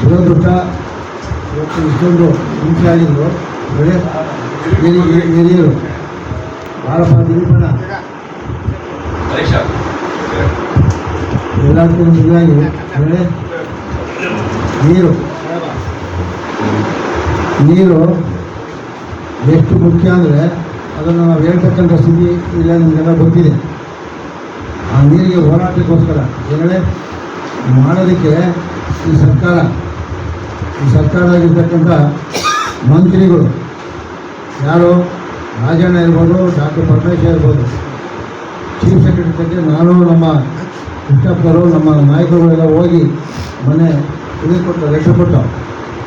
ದುರದೃಷ್ಟ ಇವತ್ತು ಇಷ್ಟೊಂದು ಹಿಂಸೆ ಆಗಿದ್ರು ಹಿರಿಯರು ಭಾರತ ನಿರೂಪಣ ಎಲ್ಲದಕ್ಕೂ ನಿಜವಾಗಿ ಬೆಳೆ ನೀರು ನೀರು ಎಷ್ಟು ಮುಖ್ಯ ಅಂದರೆ ಅದನ್ನು ನಾವು ಹೇಳ್ತಕ್ಕಂಥ ಸ್ಥಿತಿ ಇಲ್ಲ ನಿಮಗೆಲ್ಲ ಗೊತ್ತಿದೆ. ಆ ನೀರಿಗೆ ಹೋರಾಟಕ್ಕೋಸ್ಕರ ಏನೇ ಮಾಡೋದಕ್ಕೆ ಈ ಸರ್ಕಾರ, ಈ ಸರ್ಕಾರದಾಗಿರ್ತಕ್ಕಂಥ ಮಂತ್ರಿಗಳು ಯಾರು ರಾಜಣ್ಣ ಇರ್ಬೋದು, ಡಾಕ್ಟರ್ ಪರಮೇಶ್ವರ್ ಇರ್ಬೋದು ಚೀಫ್ ಸೆಕ್ರೆಟರಿ ನಾನು, ನಮ್ಮ ಕೃಷ್ಣಪ್ಪರು ನಮ್ಮ ನಾಯಕರು ಎಲ್ಲ ಹೋಗಿ ಮೊನ್ನೆ ಇದು ಕೊಟ್ಟು ಲೆಟ್ರ್ ಕೊಟ್ಟು,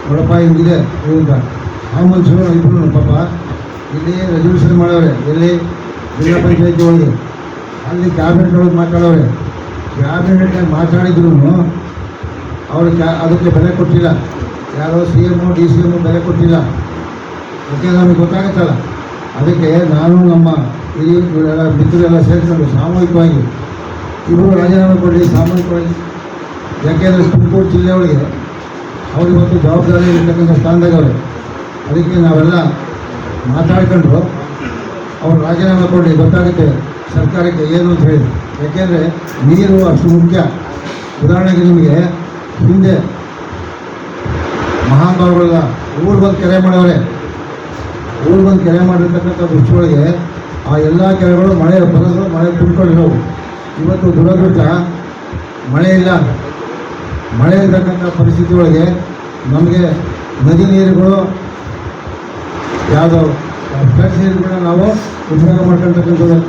ನೋಡಪ್ಪ, ಹಿಂಗಿದೆ ಇವಂತ ಆ ಮನುಷ್ಯರು ಇಬ್ಬರು ಪಾಪ. ಇಲ್ಲಿ ರೆಸಲ್ಯೂಷನ್ ಮಾಡವ್ರೆ ಇಲ್ಲಿ ಜಿಲ್ಲಾ ಪಂಚಾಯತಿ ಹೋಗಿ ಅಲ್ಲಿ ಕ್ಯಾಬಿನೆಟ್ ಒಳಗೆ ಮಾತಾಡವ್ರೆ ಕ್ಯಾಬಿನೆಟ್ನಾಗ ಮಾತಾಡಿದ್ರು ಅವರು ಅದಕ್ಕೆ ಬೆಲೆ ಕೊಟ್ಟಿಲ್ಲ. ಯಾರೋ C M D C M ಬೆಲೆ ಕೊಟ್ಟಿಲ್ಲ. ಅದಕ್ಕೆ ನಮಗೆ ಗೊತ್ತಾಗುತ್ತಲ್ಲ. ಅದಕ್ಕೆ ನಾನು ನಮ್ಮ ಇವರೆಲ್ಲ, ಮಿತ್ರರೆಲ್ಲ ಸೇರಿಕೊಂಡು ಸಾಮೂಹಿಕವಾಗಿ ಇಬ್ಬರು ರಾಜೀನಾಮೆ ಕೊಡಲಿ ಸಾಮೂಹಿಕವಾಗಿ. ಯಾಕೆಂದರೆ ತುಮಕೂರು ಜಿಲ್ಲೆ ಒಳಗೆ ಅವ್ರಿಗೆ ಒಂದು ಜವಾಬ್ದಾರಿ ಇರ್ತಕ್ಕಂಥ ಸ್ಥಾನದಾಗವ್ರೆ. ಅದಕ್ಕೆ ನಾವೆಲ್ಲ ಮಾತಾಡ್ಕೊಂಡು ಅವ್ರು ರಾಜೀನಾಮೆ ಕೊಡಲಿ ಗೊತ್ತಾಗುತ್ತೆ ಸರ್ಕಾರಕ್ಕೆ ಏನು ಅಂತ ಹೇಳಿ. ಯಾಕೆಂದರೆ ನೀರು ಅಷ್ಟು ಮುಖ್ಯ. ಉದಾಹರಣೆಗೆ ನಿಮಗೆ ಹಿಂದೆ ಮಹಾನುಭಾವಗಳೆಲ್ಲ ಊರು ಬಂದು ಕೆರೆ ಮಾಡವ್ರೆ ಊರು ಬಂದು ಕೆರೆ ಮಾಡಿರ್ತಕ್ಕಂಥ ದೃಷ್ಟಿಯೊಳಗೆ ಆ ಎಲ್ಲ ಕೆರೆಗಳು ಮಳೆ ಬರೋದು ಮಳೆ ತುಂಬಿಕೊಂಡಿರೋವು ಇವತ್ತು ದುರದೃಷ್ಟ, ಮಳೆ ಇಲ್ಲ. ಮಳೆ ಇರತಕ್ಕಂಥ ಪರಿಸ್ಥಿತಿ ಒಳಗೆ ನಮಗೆ ನದಿ ನೀರುಗಳು ಯಾವುದೋ ಫ್ರೆಶ್ ನೀರುಗಳನ್ನ ನಾವು ಉಪಯೋಗ ಮಾಡ್ಕೊಳ್ತಕ್ಕಂಥದ್ದು.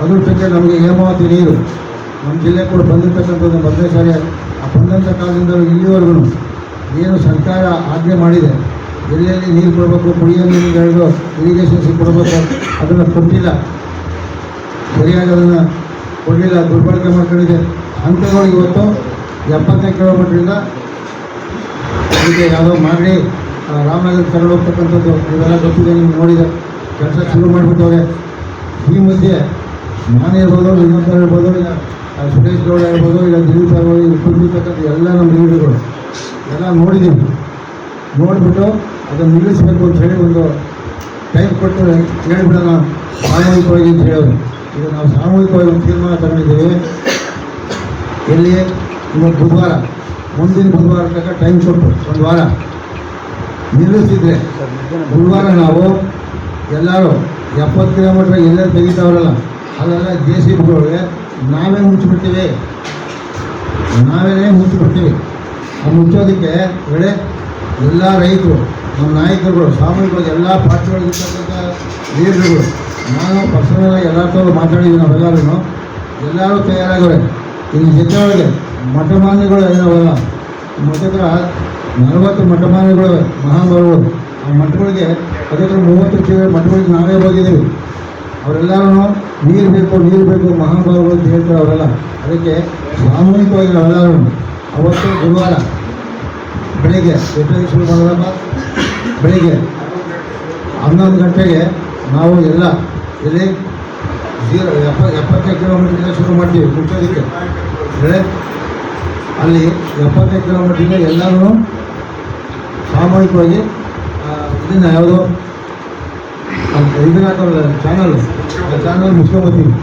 ಅದೃಷ್ಟಕ್ಕೆ ನಮಗೆ ಹೇಮಾವತಿ ನೀರು. ನಮ್ಮ ಜಿಲ್ಲೆ ಕೂಡ ಬಂದಿರತಕ್ಕಂಥದ್ದು ಮೊದಲನೇ ಸಾರಿ ಆ ಬಂದಂಥ ಕಾಲದಿಂದಲೂ ಇಲ್ಲಿವರೆಗೂ ಏನು ಸರ್ಕಾರ ಆಜ್ಞೆ ಮಾಡಿದೆ. ಜಿಲ್ಲೆಯಲ್ಲಿ ನೀರು ಕೊಡಬೇಕು, ಕುಡಿಯೋ ನೀರಿಗೆ ಹೇಳಿದ್ರು ಇರಿಗೇಷನ್ ಕೊಡಬೇಕು, ಅದನ್ನು ಕೊಟ್ಟಿಲ್ಲ. ಸರಿಯಾಗಿ ಅದನ್ನು ಕೊಡಲಿಲ್ಲ. ದುರ್ಬಳಕೆ ಮಾಡ್ಕೊಂಡಿದೆ. ಹಂತಗಳು ಇವತ್ತು ಎಪ್ಪತ್ತೈದು ಕಿಲೋಮೀಟ್ರಿಂದ ಇದಕ್ಕೆ ಯಾವುದೋ ಮಾಡಿ ರಾಮನಗರ ಕರಡು ಹೋಗ್ತಕ್ಕಂಥದ್ದು ಇವೆಲ್ಲ ಗೊತ್ತಿದೆ, ನಿಮ್ಗೆ ನೋಡಿದೆ. ಕೆಲಸ ಶುರು ಮಾಡಿಬಿಟ್ಟವ್ರೆ. ಈ ಮಧ್ಯೆ ನಾನು ಇರ್ಬೋದು ಇನ್ನೊಬ್ಬರು ಇರ್ಬೋದು, ಇಲ್ಲ ಸುರೇಶ್ ಗೌಡ ಇರ್ಬೋದು, ಇಲ್ಲ ದಿಲೀಪ್ ಆಗ್ಬೋದು ಕುಂದಿರ್ತಕ್ಕಂಥ ಎಲ್ಲ ನಮ್ಮ ಲೀಡರ್ಗಳು ಎಲ್ಲ ನೋಡಿದ್ದೀವಿ ನೋಡಿಬಿಟ್ಟು ಅದನ್ನು ನಿಲ್ಲಿಸಬೇಕು ಅಂತ ಹೇಳಿ ಒಂದು ಟೈಮ್ ಕೊಟ್ಟು ಹೇಳ್ಬಿಡೋಣ, ಸಾಮೂಹಿಕವಾಗಿ ಅಂತ ಹೇಳೋದು ಈಗ ನಾವು ಸಾಮೂಹಿಕವಾಗಿ ಒಂದು ತೀರ್ಮಾನ ತಗೊಂಡಿದ್ದೀವಿ. ಎಲ್ಲಿ? ಇವತ್ತು ಬುಧವಾರ. ಮುಂದಿನ ಬುಧವಾರ ತನಕ ಟೈಮ್ ಕೊಟ್ಟು, ಒಂದು ವಾರ. ನಿಲ್ಲಿಸಿದ್ರೆ ಬುಧವಾರ ನಾವು ಎಲ್ಲರೂ ಎಪ್ಪತ್ತು ಕಿಲೋಮೀಟ್ರ್ ಎಲ್ಲೇ ತೆಗಿತಾವ್ರಲ್ಲ ಅಲ್ಲೆಲ್ಲ ಜೆ ಸಿ ಬಿಗಳಿಗೆ ನಾವೇ ಮುಚ್ಚಿಬಿಡ್ತೀವಿ. ನಾವೇ ಮುಚ್ಚಿಬಿಡ್ತೀವಿ. ಆ ಮುಚ್ಚೋದಕ್ಕೆ ಹೇಳಿ ಎಲ್ಲ ರೈತರು, ನಮ್ಮ ನಾಯಕರುಗಳು, ಸಾಮೂಹಿಕವಾಗಿ ಎಲ್ಲ ಪಾರ್ಟಿಗಳಿರ್ತಕ್ಕಂಥ ಲೀಡರ್ಗಳು, ನಾನು ಪರ್ಸನಲ್ ಎಲ್ಲ ಥರ ಮಾತಾಡಿದ್ದೀನಿ ನಾವೆಲ್ಲರೂ ಎಲ್ಲರೂ ತಯಾರಾಗವ್ರೆ. ಇಲ್ಲಿ ಜೊತೆಯೊಳಗೆ ಮಠಮಾನ್ಯಗಳು ಏನವಲ್ಲ ಹತ್ರ ನಲವತ್ತು ಮಠಮಾನ್ಯಗಳು ಮಹಾಭಾವರು ಆ ಮಠಗಳಿಗೆ, ಅದಕ್ಕೆ ಮೂವತ್ತು ಮಠಗಳಿಗೆ ನಾವೇ ಹೋಗಿದ್ದೀವಿ. ಅವರೆಲ್ಲರೂ ನೀರು ಬೇಕು ನೀರು ಬೇಕು ಮಹಾಭಾವರು ಅಂತ ಹೇಳ್ತಾರೆ ಅವರೆಲ್ಲ. ಅದಕ್ಕೆ ಸಾಮೂಹಿಕವಾಗಿ ಅವರೆಲ್ಲರೂ ಅವತ್ತು ಗುರುವಾರ ಬೆಳಿಗ್ಗೆ, ಎಷ್ಟೊತ್ತಿಗೆ ಶುರು ಮಾಡೋದಪ್ಪ? ಬೆಳಿಗ್ಗೆ ಹನ್ನೊಂದು ಗಂಟೆಗೆ ನಾವು ಎಲ್ಲ ಇಲ್ಲಿ ಜೀರೋ ಎಪ್ಪ ಎಪ್ಪತ್ತೈದು ಕಿಲೋಮೀಟ್ರಿಂದ ಶುರು ಮಾಡ್ತೀವಿ ಮುಚ್ಚೋದಕ್ಕೆ. ಬೆಳೆ ಅಲ್ಲಿ ಎಪ್ಪತ್ತೈದು ಕಿಲೋಮೀಟ್ರಿಂದ ಎಲ್ಲರೂ ಸಾಮೂಹಿಕವಾಗಿ ಇದನ್ನ ಯಾವುದು? ಇದನ್ನ ಹಾಕೋಲ್ಲ ಚಾನಲ್ ಆ ಚಾನಲ್ ಮುಚ್ಕೊಬತ್ತೀನಿ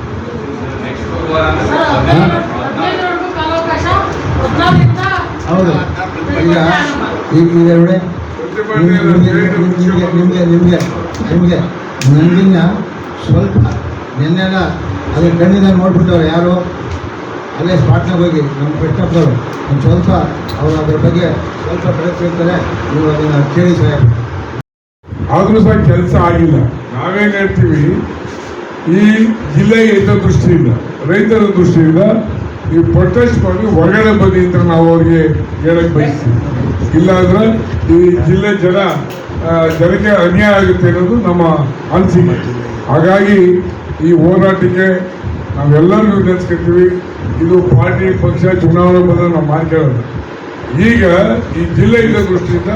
ಹೌದು. ಈಗ ಈಗ ಇದೆ ನಿಮಗೆ ನಿಮಗೆ ನಿಮಗೆ ನಿಮಗೆ ಸ್ವಲ್ಪ ನಿನ್ನೆಲ್ಲ ಅದೇ ಕಣ್ಣಿಂದ ನೋಡ್ಬಿಟ್ಟವ್ರು ಯಾರು? ಅಲ್ಲೇ ಸ್ಪಾಟ್ನ ಹೋಗಿ, ನಮ್ಮ ಕೃಷ್ಣಪ್ಪದವರು ಒಂದು ಸ್ವಲ್ಪ ಅವರು ಅದ್ರ ಬಗ್ಗೆ ಸ್ವಲ್ಪ ಪ್ರಯತ್ನ ಇರ್ತಾರೆ ನೀವು ಅದನ್ನು ಕೇಳಿ ಸಾಹೇಬ್ ಆದರೂ ಸಹ ಕೆಲಸ ಆಗಿಲ್ಲ. ನಾವೇನ್ ಹೇಳ್ತೀವಿ? ಈ ಜಿಲ್ಲೆಯ ಹಿತದೃಷ್ಟಿಯಿಂದ, ರೈತರ ದೃಷ್ಟಿಯಿಂದ ಈ ಪ್ರೊಟೆಸ್ಟ್ ಮಾಡಿ ಹೊರಗಡೆ ಬನ್ನಿ ಅಂತ ನಾವು ಅವ್ರಿಗೆ ಹೇಳಕ್ಕೆ ಬಯಸ್ತೀವಿ. ಇಲ್ಲಾಂದ್ರೆ ಈ ಜಿಲ್ಲೆ ಜನ ಜನಕ್ಕೆ ಅನ್ಯಾಯ ಆಗುತ್ತೆ ಅನ್ನೋದು ನಮ್ಮ ಅನಿಸಿಕೆ. ಹಾಗಾಗಿ ಈ ಹೋರಾಟಕ್ಕೆ ನಾವೆಲ್ಲರಿಗೂ ನೆನೆಸ್ಕೊತೀವಿ, ಇದು ಪಾರ್ಟಿ ಪಕ್ಷ ಚುನಾವಣೆ ಬಂದ ನಾವು ಮಾಡ್ಕೊಳ್ಳೋದು ಈಗ ಈ ಜಿಲ್ಲೆ ಇದ್ದ ದೃಷ್ಟಿಯಿಂದ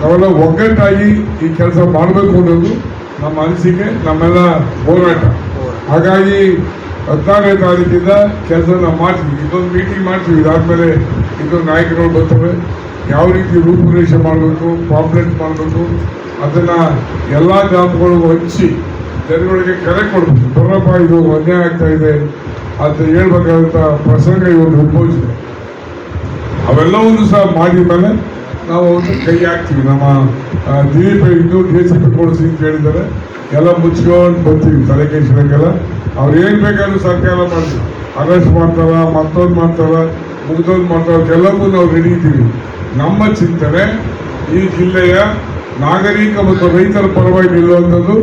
ನಾವೆಲ್ಲ ಒಗ್ಗಟ್ಟಾಗಿ ಈ ಕೆಲಸ ಮಾಡಬೇಕು ಅನ್ನೋದು ನಮ್ಮ ಅನಿಸಿಕೆ ನಮ್ಮೆಲ್ಲ ಹೋರಾಟ. ಹಾಗಾಗಿ ಹದಿನಾರನೇ ತಾರೀಕಿಂದ ಕೆಲಸನ ಮಾಡ್ತೀವಿ. ಇದೊಂದು ಮೀಟಿಂಗ್ ಮಾಡ್ತೀವಿ. ಇದಾದ್ಮೇಲೆ ಇನ್ನೊಂದು ನಾಯಕರುಗಳು ಬರ್ತವೆ ಯಾವ ರೀತಿ ರೂಪುರೇಷ ಮಾಡಬೇಕು, ಪಾಂಪ್ಲೆಟ್ ಮಾಡಬೇಕು, ಅದನ್ನ ಎಲ್ಲ ಜಾಬ್ಗಳು ಹಂಚಿ ಜನಗಳಿಗೆ ಕರೆ ಕೊಡ್ಬೇಕು. ಬರಪ್ಪ, ಇದು ಅನ್ಯಾಯ ಆಗ್ತಾ ಇದೆ ಅಂತ ಹೇಳ್ಬೇಕಾದಂಥ ಪ್ರಸಂಗ ಇವರು ಉದ್ಭವಿಸಿದೆ. ಅವೆಲ್ಲವನ್ನು ಸಹ ಮಾಡಿದ ಮೇಲೆ ನಾವು ಅವರು ಕೈ ಹಾಕ್ತೀವಿ. ನಮ್ಮ ದಿಲೀಪ್ ಇನ್ನೂ ಡಿ ಸಿ ಪಿ ಕೊಡಿಸಿ ಅಂತ ಹೇಳಿದ್ದಾರೆ ಎಲ್ಲ ಮುಚ್ಕೊಂಡು ಬರ್ತೀವಿ ತಲೆ ಕೆಡಿಸ್ಬೇಕಲ್ಲ ಅವ್ರು ಏನು ಬೇಕಾದ್ರೂ ಸರ್ಕಾರ ಮಾಡ್ತೀವಿ. ಅರೆಸ್ಟ್ ಮಾಡ್ತಾರ, ಮತ್ತೊಂದು ಮಾಡ್ತಾರ, ಮುಗ್ದೊಂದು ಮಾಡ್ತಾರ ಎಲ್ಲವೂ ನಾವು ರೆಡಿ ಇದ್ದೀವಿ. ನಮ್ಮ ಚಿಂತನೆ ಈ ಜಿಲ್ಲೆಯ ನಾಗರಿಕ ಮತ್ತು ರೈತರ ಪರವಾಗಿ ನಿಲ್ಲುವಂಥದ್ದು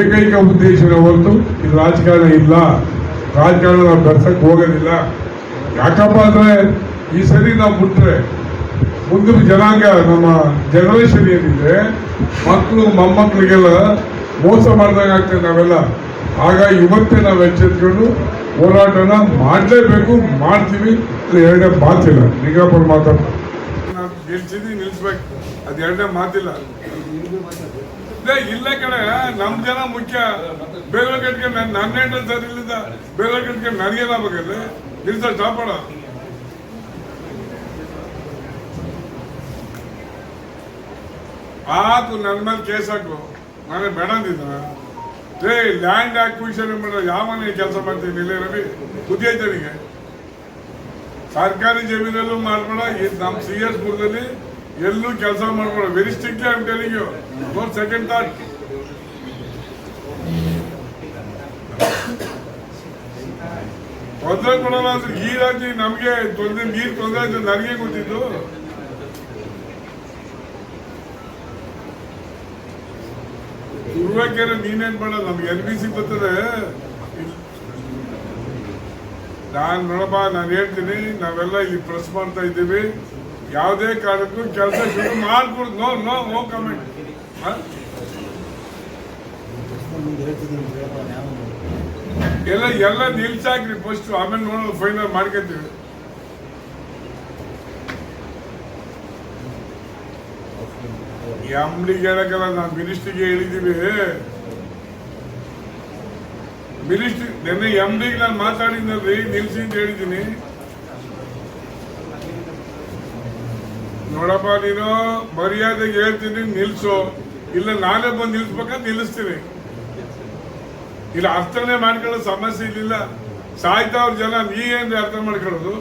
ಏಕೈಕ ಉದ್ದೇಶದ ಹೊರತು ಇದು ರಾಜಕಾರಣ ಇಲ್ಲ. ರಾಜಕಾರಣ ನಾವು ಬೆರ್ಸಕ್ಕೆ ಹೋಗೋದಿಲ್ಲ. ಯಾಕಪ್ಪ ಅಂದರೆ ಈ ಸರಿ ನಾವು ಬಿಟ್ರೆ ಮುಂದಿನ ಜನಾಂಗ ನಮ್ಮ ಜನರೇಷನ್ ಏನಿದೆ ಮಕ್ಕಳು, ಮೊಮ್ಮಕ್ಕಳಿಗೆಲ್ಲ ಮೋಸ ಮಾಡಿದಾಗ ಆಗ್ತದೆ ನಾವೆಲ್ಲ. ಆಗ ಇವತ್ತೇ ನಾವು ಎಚ್ಚೆತ್ಕೊಂಡು ಹೋರಾಟನ ಮಾಡಲೇಬೇಕು, ಮಾಡ್ತೀವಿ ಅದು ಎರಡನೇ ಮಾತಿಲ್ಲ. ನಿಗಾಪುರ ಮಾತಾಡ ನಾನು ನಿಲ್ಸಿದ್ದೀನಿ, ನಿಲ್ಸ್ಬೇಕು. ಅದು ಎರಡನೇ ಮಾತಿಲ್ಲ. ಇಲ್ಲ ಕಡೆ ನಮ್ ಜನ ಮುಖ್ಯ. ಬೇಗ ಕಟ್ಕೊಂಡು ನನ್ನ ನನ್ನ ಹೆಂಡ ಸರಿ ಇಲ್ಲಿಂದ ಬೇಗ ಕಟ್ಕೊಂಡು ನನಗೇನಾಗಬೇಕಲ್ಲ ನಿಲ್ಸ ಸ್ಟಾಪ್ ಆತು ನನ್ನ ಮೇಲೆ ಕೇಸ್ ಹಾಕು. ನಾನೇ ಬೇಡ ಅಂದಿದ್ದ ರೇ ಲ್ಯಾಂಡ್ ಆಕ್ವಿಷನ್ ಮಾಡೋ ಯಾವನೇ ಕೆಲಸ ಮಾಡ್ತೀನಿ ಇಲ್ಲೇ ರವಿ. ಬುದ್ಧಿ ನಿನಗೆ ಸರ್ಕಾರಿ ಜಮೀನಲ್ಲೂ ಮಾಡ್ಬೇಡ, ಈ ನಮ್ಮ ಸಿ ಎಸ್ ಪುರದಲ್ಲಿ ಎಲ್ಲೂ ಕೆಲಸ ಮಾಡ್ಬೇಡ. Very strictly I'm telling you second thought ತೊಂದರೆ ಕೊಡೋಣ ಅಂದ್ರೆ ಈ ರಾಜ್ಯ ನಮಗೆ ತೊಂದರೆ, ನೀರು ತೊಂದರೆ ಆಯ್ತು, ನನಗೆ ಗೊತ್ತಿದ್ದು ದುರ್ವಾಕ್ಯರ ನೀನೇನ್ ಬೇಡ, ನಮ್ಗೆ ಎಲ್ ಬಿ ಸಿ ಬರ್ತದೆ ನಾನ್ ನೋಡಪ್ಪ, ನಾನು ಹೇಳ್ತೀನಿ, ನಾವೆಲ್ಲ ಇಲ್ಲಿ ಪ್ರೆಸ್ ಮಾಡ್ತಾ ಇದ್ದೀವಿ. ಯಾವುದೇ ಕಾರಣಕ್ಕೂ ಕೆಲಸ ಶುರು ಮಾಡ್ಕೊಡ್ ನೋ ನೋ ನೋ ಕಮೆಂಟ್ ಎಲ್ಲ ಎಲ್ಲ ನಿಲ್ಸಾಕ್ರಿ ಫಸ್ಟ್ ಆಮೇಲೆ ನೋಡೋದು ಫೈನಲ್ ಮಾಡ್ಕೊತೀವಿ. ಎಮ್ಡಿಗೆ ಹೇಳಕ್ಕಲ್ಲ ನಾನು ಮಿನಿಸ್ಟ್ರಿಗೆ ಹೇಳಿದ್ದೀವಿ ಮಿನಿಸ್ಟ್ರಿ, ನಿನ್ನೆ ಎಮ್ಡಿಗೆ ನಾನು ಮಾತಾಡಿದ್ನಲ್ರಿ ನಿಲ್ಸಿ ಅಂತ ಹೇಳಿದ್ದೀನಿ. ನೋಡಪ್ಪ, ನೀನು ಮರ್ಯಾದೆಗೆ ಹೇಳ್ತೀನಿ, ನಿಲ್ಸು. ಇಲ್ಲ, ನಾನೇ ಬಂದು ನಿಲ್ಸ್ಬೇಕಂತ ನಿಲ್ಲಿಸ್ತೀನಿ. ಇಲ್ಲ, ಅರ್ಥನೇ ಮಾಡ್ಕೊಳ್ಳೋ ಸಮಸ್ಯೆ ಇಲ್ಲಿಲ್ಲ. ಸಾಯ್ತಾವ್ರ ಜನ, ನೀ ಏನ್ರಿ ಅರ್ಥ ಮಾಡ್ಕೊಳ್ಳೋದು?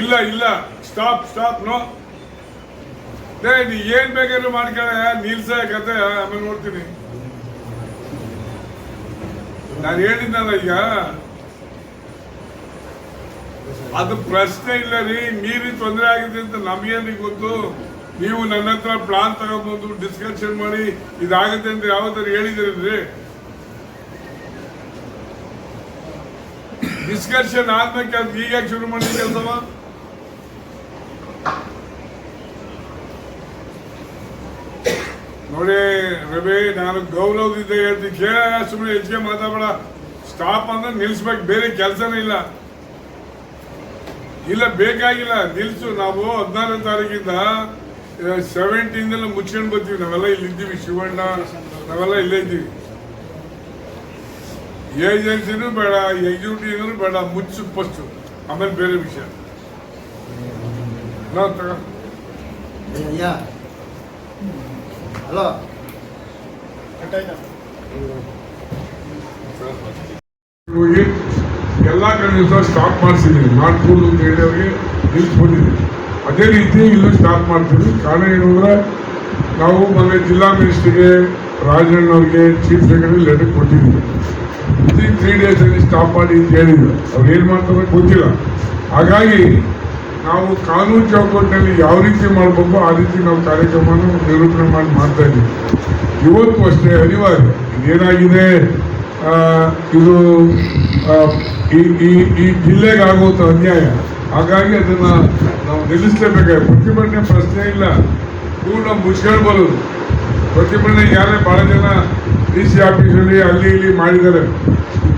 ಇಲ್ಲ ಇಲ್ಲ ಸ್ಟಾಪ್ ಸ್ಟಾಪ್ ನೋ ನೀ ಏನ್ ಬೇಕಾದ್ರೂ ಮಾಡ್ಕೊಳ್ಳ ನಿಲ್ಸ, ಕತೆ, ಆಮೇಲೆ ನೋಡ್ತೀನಿ. ನಾನು ಹೇಳಿದ್ನಲ್ಲ ಈಗ. ಅದು ಪ್ರಶ್ನೆ ಇಲ್ಲ ರೀ ನೀರಿ ತೊಂದರೆ ಆಗಿದೆ ಅಂತ ನಮ್ಗೇನ್ರಿ ಗೊತ್ತು? ನೀವು ನನ್ನ ಹತ್ರ ಪ್ಲಾನ್ ತಗೊಂಡ್ಬಂದು ಡಿಸ್ಕಷನ್ ಮಾಡಿ, ಇದಾಗುತ್ತೆ ಅಂತ ಯಾವತ್ತಾರು ಹೇಳಿದ್ರಿ ಡಿಸ್ಕಷನ್ ಆದ್ಮೇಲೆ ಈಗ ಶುರು ಮಾಡಿ ಕೆಲಸವ? ನೋಡಿ, ರವಿ, ನಾನು ಗೌರವದಿಂದ ಹೇಳ್ತೀನಿ ಕೇಳ ಸುಮ್ಮನೆ ಹೆಚ್ಚಿಗೆ ಮಾತಾಡಬೇಡ. ಸ್ಟಾಪ್ ಅಂದ್ರೆ ನಿಲ್ಸ್ಬೇಕು, ಬೇರೆ ಕೆಲಸನೇ ಇಲ್ಲ. ಇಲ್ಲ, ಬೇಕಾಗಿಲ್ಲ. ನಿಲ್ಸು. ನಾವು ಹದಿನಾರನೇ ತಾರೀಕಿಂದ ಸೆವೆಂಟೀನ್ ಮುಚ್ಕೊಂಡು ಬರ್ತೀವಿ. ನಾವೆಲ್ಲ ಇಲ್ಲಿ ಇದ್ದೀವಿ, ಶಿವಣ್ಣ. ನಾವೆಲ್ಲ ಇಲ್ಲೇ ಇದ್ದೀವಿ. ಏಜೆನ್ಸಿನೂ ಬೇಡ ಎಕ್ಸಿಕ್ಯೂಟಿವ್ನೂ ಬೇಡ, ಮುಚ್ಚು ಫಸ್ಟು ಆಮೇಲೆ ಬೇರೆ ವಿಷಯ. ತಗೋ. ಅಯ್ಯ. ಹಲೋ ಹೋಗಿ ಎಲ್ಲ ಕಡೆ ಸಹ ಸ್ಟಾಪ್ ಮಾಡಿಸಿದ್ದೀನಿ. ಮಾಡ್ಬೋದು ಅಂತ ಹೇಳಿ ಅವ್ರಿಗೆ ಅದೇ ರೀತಿ ಇಲ್ಲೂ ಸ್ಟಾಪ್ ಮಾಡ್ತೀವಿ ಕಾರಣ ಏನು ಅಂದ್ರೆ ನಾವು ಮೊನ್ನೆ ಜಿಲ್ಲಾ ಮಿನಿಸ್ಟ್ರಿಗೆ ರಾಜಣ್ಣವ್ರಿಗೆ ಚೀಫ್ ಸೆಕ್ರೆಟರಿ ಲೆಟರ್ ಕೊಟ್ಟಿದ್ದೀವಿ. ತ್ರೀ ಡೇಸಲ್ಲಿ ಸ್ಟಾಪ್ ಮಾಡಿ ಅಂತ ಹೇಳಿದ್ರು. ಅವ್ರು ಏನು ಮಾಡ್ತಾರೆ ಗೊತ್ತಿಲ್ಲ. ಹಾಗಾಗಿ ನಾವು ಕಾನೂನು ಚೌಕಟ್ಟಿನಲ್ಲಿ ಯಾವ ರೀತಿ ಮಾಡಬೇಕು, ಆ ರೀತಿ ನಾವು ಕಾರ್ಯಕ್ರಮವನ್ನು ನಿರೂಪಣೆ ಮಾಡಿ ಮಾಡ್ತಾ ಇದ್ದೀವಿ. ಇವತ್ತು ಅಷ್ಟೇ, ಅನಿವಾರ್ಯ. ಏನಾಗಿದೆ ಇದು ಈ, ಈ- ಜಿಲ್ಲೆಗೆ ಅನ್ಯಾಯ. ಹಾಗಾಗಿ ಅದನ್ನು ನಾವು ನಿಲ್ಲಿಸಲೇಬೇಕಾಗಿ ಪ್ರತಿಭಟನೆ ಪ್ರಶ್ನೆ ಇಲ್ಲ. ಪೂರ್ಣ ಮುಚ್ಕೊಂಡು ಬರೋದು. ಪ್ರತಿಭಟನೆ ಯಾರೇ ಭಾಳ ಜನ ಡಿ ಸಿ ಆಫೀಸಲ್ಲಿ ಅಲ್ಲಿ ಇಲ್ಲಿ ಮಾಡಿದ್ದಾರೆ.